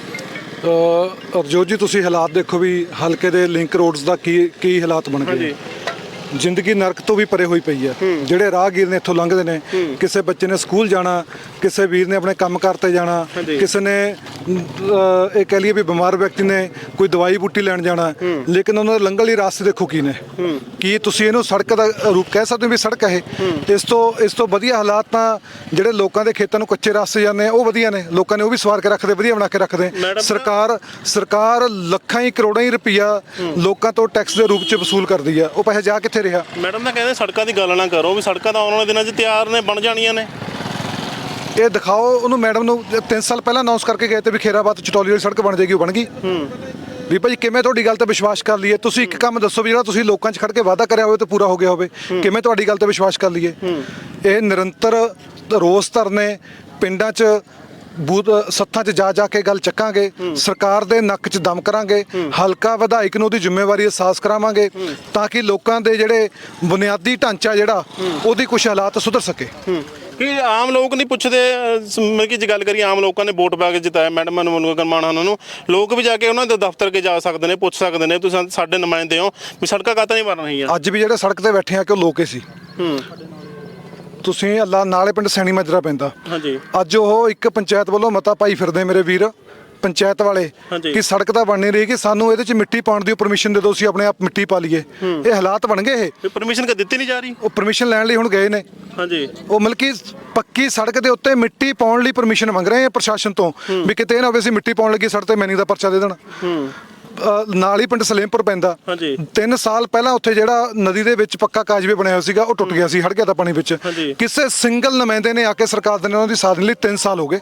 ਅਰਜੋਤ ਜੀ, ਤੁਸੀਂ ਹਾਲਾਤ ਦੇਖੋ ਵੀ ਹਲਕੇ ਦੇ ਲਿੰਕ ਰੋਡਸ ਦਾ ਕੀ ਕੀ ਹਾਲਾਤ ਬਣ ਗਏ? ਹਾਂਜੀ। ਜ਼ਿੰਦਗੀ ਨਰਕ ਤੋਂ ਵੀ ਪਰੇ ਹੋਈ ਪਈ ਹੈ। ਜਿਹੜੇ ਰਾਹਗੀਰ ਨੇ ਇੱਥੋਂ ਲੰਘਦੇ ਨੇ ਕਿਸੇ ਬੱਚੇ ਨੇ ਸਕੂਲ ਜਾਣਾ ਕਿਸੇ ਵੀਰ ਨੇ ਆਪਣੇ ਕੰਮ ਕਰਤੇ ਜਾਣਾ। ਕਿਸੇ ਨੇ ਇਹ ਕਹਿ ਲਈਏ ਵੀ ਬਿਮਾਰ ਵਿਅਕਤੀ ਨੇ ਕੋਈ ਦਵਾਈ ਬੂਟੀ ਲੈਣ ਜਾਣਾ ਲੇਕਿਨ ਉਹਨਾਂ ਦੇ ਲੰਘਣ ਲਈ ਰਾਸਤੇ ਦੇਖੋ ਕੀ ਨੇ। ਕੀ ਤੁਸੀਂ ਇਹਨੂੰ ਸੜਕ ਦਾ ਰੂਪ ਕਹਿ ਸਕਦੇ ਹੋ ਵੀ ਸੜਕ ਹੈ ਇਸ ਤੋਂ ਇਸ ਤੋਂ ਵਧੀਆ ਹਾਲਾਤ ਤਾਂ ਜਿਹੜੇ ਲੋਕਾਂ ਦੇ ਖੇਤਾਂ ਨੂੰ ਕੱਚੇ ਰਾਸਤੇ ਜਾਂਦੇ ਆ ਉਹ ਵਧੀਆ ਨੇ। ਲੋਕਾਂ ਨੇ ਉਹ ਵੀ ਸਵਾਰ ਕੇ ਰੱਖਦੇ ਵਧੀਆ ਬਣਾ ਕੇ ਰੱਖਦੇ। ਸਰਕਾਰ ਸਰਕਾਰ ਲੱਖਾਂ ਹੀ ਕਰੋੜਾਂ ਹੀ ਰੁਪਈਆ ਲੋਕਾਂ ਤੋਂ ਟੈਕਸ ਦੇ ਰੂਪ 'ਚ ਵਸੂਲ ਕਰਦੀ ਆ ਉਹ ਪੈਸੇ ਜਾ ਕਿੱਥੇ ਰਿਹਾ? ਮੈਡਮ ਤਾਂ ਕਹਿੰਦੇ ਸੜਕਾਂ ਦੀ ਗੱਲ ਨਾ ਕਰੋ ਵੀ ਸੜਕਾਂ ਤਾਂ ਆਉਣ ਵਾਲੇ ਦਿਨਾਂ 'ਚ ਤਿਆਰ ਨੇ ਬਣ ਜਾਣੀਆਂ ਨੇ। ਇਹ ਦਿਖਾਓ ਉਹਨੂੰ ਮੈਡਮ ਨੂੰ 3 ਸਾਲ ਪਹਿਲਾਂ ਅਨਾਉਂਸ ਕਰਕੇ ਗਏ ਤੇ ਵੀ ਖੇਰਾਬਾਦ ਚਟੋਲੀ ਵਾਲੀ ਸੜਕ ਬਣ ਜਾਏਗੀ ਉਹ ਬਣ ਗਈ? ਵੀ ਭਾਈ ਕਿਵੇਂ ਤੁਹਾਡੀ ਗੱਲ ਤੇ ਵਿਸ਼ਵਾਸ ਕਰ ਲਈਏ? ਤੁਸੀਂ ਇੱਕ ਕੰਮ ਦੱਸੋ ਵੀ ਜਿਹੜਾ ਤੁਸੀਂ ਲੋਕਾਂ 'ਚ ਖੜ ਕੇ ਵਾਅਦਾ ਕਰਿਆ ਹੋਵੇ ਤੇ ਪੂਰਾ ਹੋ ਗਿਆ ਹੋਵੇ ਕਿਵੇਂ ਤੁਹਾਡੀ ਗੱਲ ਤੇ ਵਿਸ਼ਵਾਸ ਕਰ ਲਈਏ? ਇਹ ਨਿਰੰਤਰ ਰੋਸ ਧਰਨੇ ਪਿੰਡਾਂ 'ਚ ਬੂਥ ਸੱਥਾਂ 'ਚ ਜਾ ਜਾ ਕੇ ਗੱਲ ਚੱਕਾਂਗੇ ਸਰਕਾਰ ਦੇ ਨੱਕ 'ਚ ਦਮ ਕਰਾਂਗੇ ਹਲਕਾ ਵਿਧਾਇਕ ਨੂੰ ਉਹਦੀ ਜ਼ਿੰਮੇਵਾਰੀ ਅਹਿਸਾਸ ਕਰਾਵਾਂਗੇ ਤਾਂ ਕਿ ਲੋਕਾਂ ਦੇ ਜਿਹੜੇ ਬੁਨਿਆਦੀ ਢਾਂਚਾ ਜਿਹੜਾ ਉਹਦੀ ਕੁਝ ਹਾਲਾਤ ਸੁਧਰ ਸਕੇ। ਕਿ ਆਮ ਲੋਕ ਨਹੀਂ ਪੁੱਛਦੇ ਮਤਲਬ ਕਿ ਜੇ ਗੱਲ ਕਰੀਏ ਆਮ ਲੋਕਾਂ ਨੇ ਵੋਟ ਪਾ ਕੇ ਜਿਤਾਇਆ ਮੈਡਮ ਮਨਮੋਹਨ ਕਰਮਾਣਾ ਉਹਨਾਂ ਨੂੰ ਲੋਕ ਵੀ ਜਾ ਕੇ ਉਹਨਾਂ ਦੇ ਦਫ਼ਤਰ ਕੇ ਜਾ ਸਕਦੇ ਨੇ ਪੁੱਛ ਸਕਦੇ ਨੇ ਤੁਸੀਂ ਸਾਡੇ ਨੁਮਾਇੰਦੇ ਹੋ ਵੀ ਸੜਕਾਂ ਕਾਹਤੋਂ ਨਹੀਂ ਬਣ ਰਹੀਆਂ? ਅੱਜ ਵੀ ਜਿਹੜੇ ਸੜਕ ਤੇ ਬੈਠੇ ਆ ਕਿ ਉਹ ਲੋਕੇ ਸੀ। ਤੁਸੀਂ ਅੱਲਾ ਨਾਲੇ ਪਿੰਡ ਸੈਣੀ ਮਾਜਰਾ ਪੈਂਦਾ। ਹਾਂਜੀ। ਅੱਜ ਉਹ ਇੱਕ ਪੰਚਾਇਤ ਵੱਲੋਂ ਮਤਾ ਪਾਈ ਫਿਰਦੇ ਮੇਰੇ ਵੀਰ ਪੰਚਾਇਤ ਵਾਲੇ। ਕਿ ਸੜਕ ਤਾਂ ਬਣ ਨਹੀਂ ਰਹੀ ਕਿ ਸਾਨੂੰ ਇਹਦੇ ਚ ਮਿੱਟੀ ਪਾਉਣ ਦੀ ਪਰਮਿਸ਼ਨ ਦੇ ਦਿਓ ਅਸੀਂ ਆਪਣੇ ਆਪ ਮਿੱਟੀ ਪਾ ਲਈਏ। ਇਹ ਹਾਲਾਤ ਬਣ ਗਏ ਇਹ। ਪਰਮਿਸ਼ਨ ਕਿ ਦਿੱਤੀ ਨਹੀਂ ਜਾ ਰਹੀ? ਉਹ ਪਰਮਿਸ਼ਨ ਲੈਣ ਲਈ ਹੁਣ ਗਏ ਨੇ। ਹਾਂਜੀ। ਉਹ ਮਤਲਬ ਕਿ ਪੱਕੀ ਸੜਕ ਦੇ ਉੱਤੇ ਮਿੱਟੀ ਪਾਉਣ ਲਈ ਪਰਮਿਸ਼ਨ ਮੰਗ ਰਹੇ ਆ ਪ੍ਰਸ਼ਾਸਨ ਤੋਂ ਵੀ ਕਿਤੇ ਨਾ ਹੋਵੇ ਅਸੀਂ ਮਿੱਟੀ ਪਾਉਣ ਲੱਗੀ ਸੜਕ ਤੇ ਮੈਨੀ ਦਾ ਪਰਚਾ ਦੇ ਦੇਣ। ਨਾਲ ਹੀ ਪਿੰਡ ਸਲੇਮਪੁਰ ਪੈਂਦਾ ਹਾਂਜੀ। 3 ਸਾਲ ਪਹਿਲਾਂ ਉੱਥੇ ਜਿਹੜਾ ਨਦੀ ਦੇ ਵਿੱਚ ਪੱਕਾ ਕਾਜਵੇ ਬਣਿਆ ਹੋਇਆ ਸੀਗਾ ਉਹ ਟੁੱਟ ਗਿਆ ਸੀ ਹੜ ਗਿਆ ਤਾਂ ਪਾਣੀ ਵਿੱਚ ਹਾਂਜੀ। ਕਿਸੇ ਸਿੰਗਲ ਨੁਮਾਇੰਦੇ ਨੇ ਆ ਕੇ ਸਰਕਾਰ ਦੇ ਨੇ ਉਹਨਾਂ ਦੀ ਸਾਥ ਨਹੀਂ ਲਈ 3 ਸਾਲ ਹੋ ਗਏ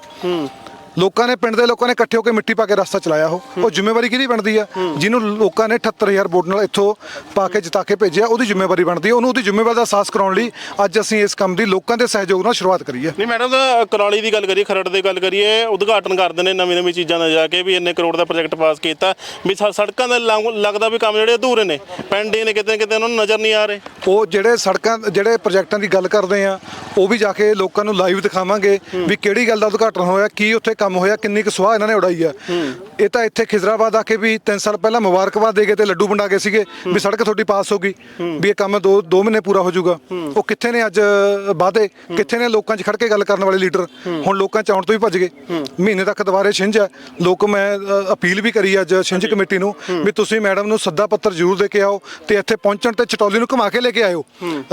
ਲੋਕਾਂ ਨੇ ਪਿੰਡ ਦੇ ਲੋਕਾਂ ਨੇ ਇਕੱਠੇ ਹੋ ਕੇ ਮਿੱਟੀ ਪਾ ਕੇ ਰਸਤਾ ਚਲਾਇਆ ਉਹ। ਉਹ ਜ਼ਿੰਮੇਵਾਰੀ ਕਿਹਦੀ ਬਣਦੀ ਆ? ਜਿਹਨੂੰ ਲੋਕਾਂ ਨੇ 78000 ਵੋਟ ਨਾਲ ਇੱਥੋਂ ਪਾ ਕੇ ਜਿਤਾ ਕੇ ਭੇਜਿਆ ਉਹਦੀ ਜ਼ਿੰਮੇਵਾਰੀ ਬਣਦੀ ਆ। ਉਹਨੂੰ ਉਹਦੀ ਜ਼ਿੰਮੇਵਾਰੀ ਦਾ ਅਹਿਸਾਸ ਕਰਾਉਣ ਲਈ ਅੱਜ ਅਸੀਂ ਇਸ ਕੰਮ ਦੀ ਲੋਕਾਂ ਦੇ ਸਹਿਯੋਗ ਨਾਲ ਸ਼ੁਰੂਆਤ ਕਰੀ ਹੈ ਨਹੀਂ ਮੈਡਮ ਦਾ ਕਰਾਲੀ ਦੀ ਗੱਲ ਕਰੀਏ ਖਰੜ ਦੀ ਗੱਲ ਕਰੀਏ ਉਦਘਾਟਨ ਕਰਦੇ ਨੇ ਨਵੀਂ ਨਵੀਂ ਚੀਜ਼ਾਂ ਦਾ ਜਾ ਕੇ ਵੀ ਇੰਨੇ ਕਰੋੜ ਦਾ ਪ੍ਰੋਜੈਕਟ ਪਾਸ ਕੀਤਾ। ਵੀ ਸਾ- ਸੜਕਾਂ ਦੇ ਲੰਘ- ਲੱਗਦਾ ਵੀ ਕੰਮ ਜਿਹੜੇ ਅਧੂਰੇ ਨੇ ਪੈਂਡਿੰਗ ਨੇ ਕਿਤੇ ਨਾ ਕਿਤੇ ਉਹਨਾਂ ਨੂੰ ਨਜ਼ਰ ਨਹੀਂ ਆ ਰਹੇ। ਉਹ ਜਿਹੜੇ ਸੜਕਾਂ ਜਿਹੜੇ ਪ੍ਰੋਜੈਕਟਾਂ ਦੀ ਗੱਲ ਕਰਦੇ ਆ ਉਹ ਵੀ ਜਾ ਕੇ ਲੋਕਾਂ ਨੂੰ ਲਾਈਵ ਦਿਖਾਵਾਂਗੇ ਵੀ ਕਿਹੜੀ ਗੱਲ ਦਾ ਉਦਘਾਟਨ ਹੋਇਆ ਕੀ ਉੱਥੇ ਕੰਮ ਹੋਇਆ, ਕਿੰਨੀ ਕੁ ਸਵਾਹ ਇਹਨਾਂ ਨੇ ਉਡਾਈ ਆ। ਇਹ ਤਾਂ ਇੱਥੇ ਖਿਜ਼ਰਾਬਾਦ ਆ ਕੇ ਵੀ 3 ਸਾਲ ਪਹਿਲਾਂ ਮੁਬਾਰਕਬਾਦ ਦੇ ਗਏ ਤੇ ਲੱਡੂ ਵੰਡਾ ਗਏ ਸੀਗੇ, ਵੀ ਸੜਕ ਤੁਹਾਡੀ ਪਾਸ ਹੋ ਗਈ, ਵੀ ਇਹ ਕੰਮ 2 2 ਮਹੀਨੇ ਪੂਰਾ ਹੋ ਜਾਊਗਾ। ਉਹ ਕਿੱਥੇ ਨੇ ਅੱਜ ਵਾਅਦੇ? ਕਿੱਥੇ ਨੇ ਲੋਕਾਂ 'ਚ ਖੜ ਕੇ ਗੱਲ ਕਰਨ ਵਾਲੇ ਲੀਡਰ? ਹੁਣ ਲੋਕਾਂ 'ਚ ਆਉਣ ਤੋਂ ਵੀ ਭੱਜ ਗਏ। ਮਹੀਨੇ ਤੱਕ ਦੁਬਾਰੇ ਛਿੰਝ ਆ। ਲੋਕ, ਮੈਂ ਅਪੀਲ ਵੀ ਕਰੀ ਅੱਜ ਛਿੰਝ ਕਮੇਟੀ ਨੂੰ, ਵੀ ਤੁਸੀਂ ਮੈਡਮ ਨੂੰ ਸੱਦਾ ਪੱਤਰ ਜ਼ਰੂਰ ਦੇ ਕੇ ਆਓ ਤੇ ਇੱਥੇ ਪਹੁੰਚਣ ਤੇ ਚਟੌਲੀ ਨੂੰ ਘੁਮਾ ਕੇ ਲੈ ਕੇ ਆਇਓ।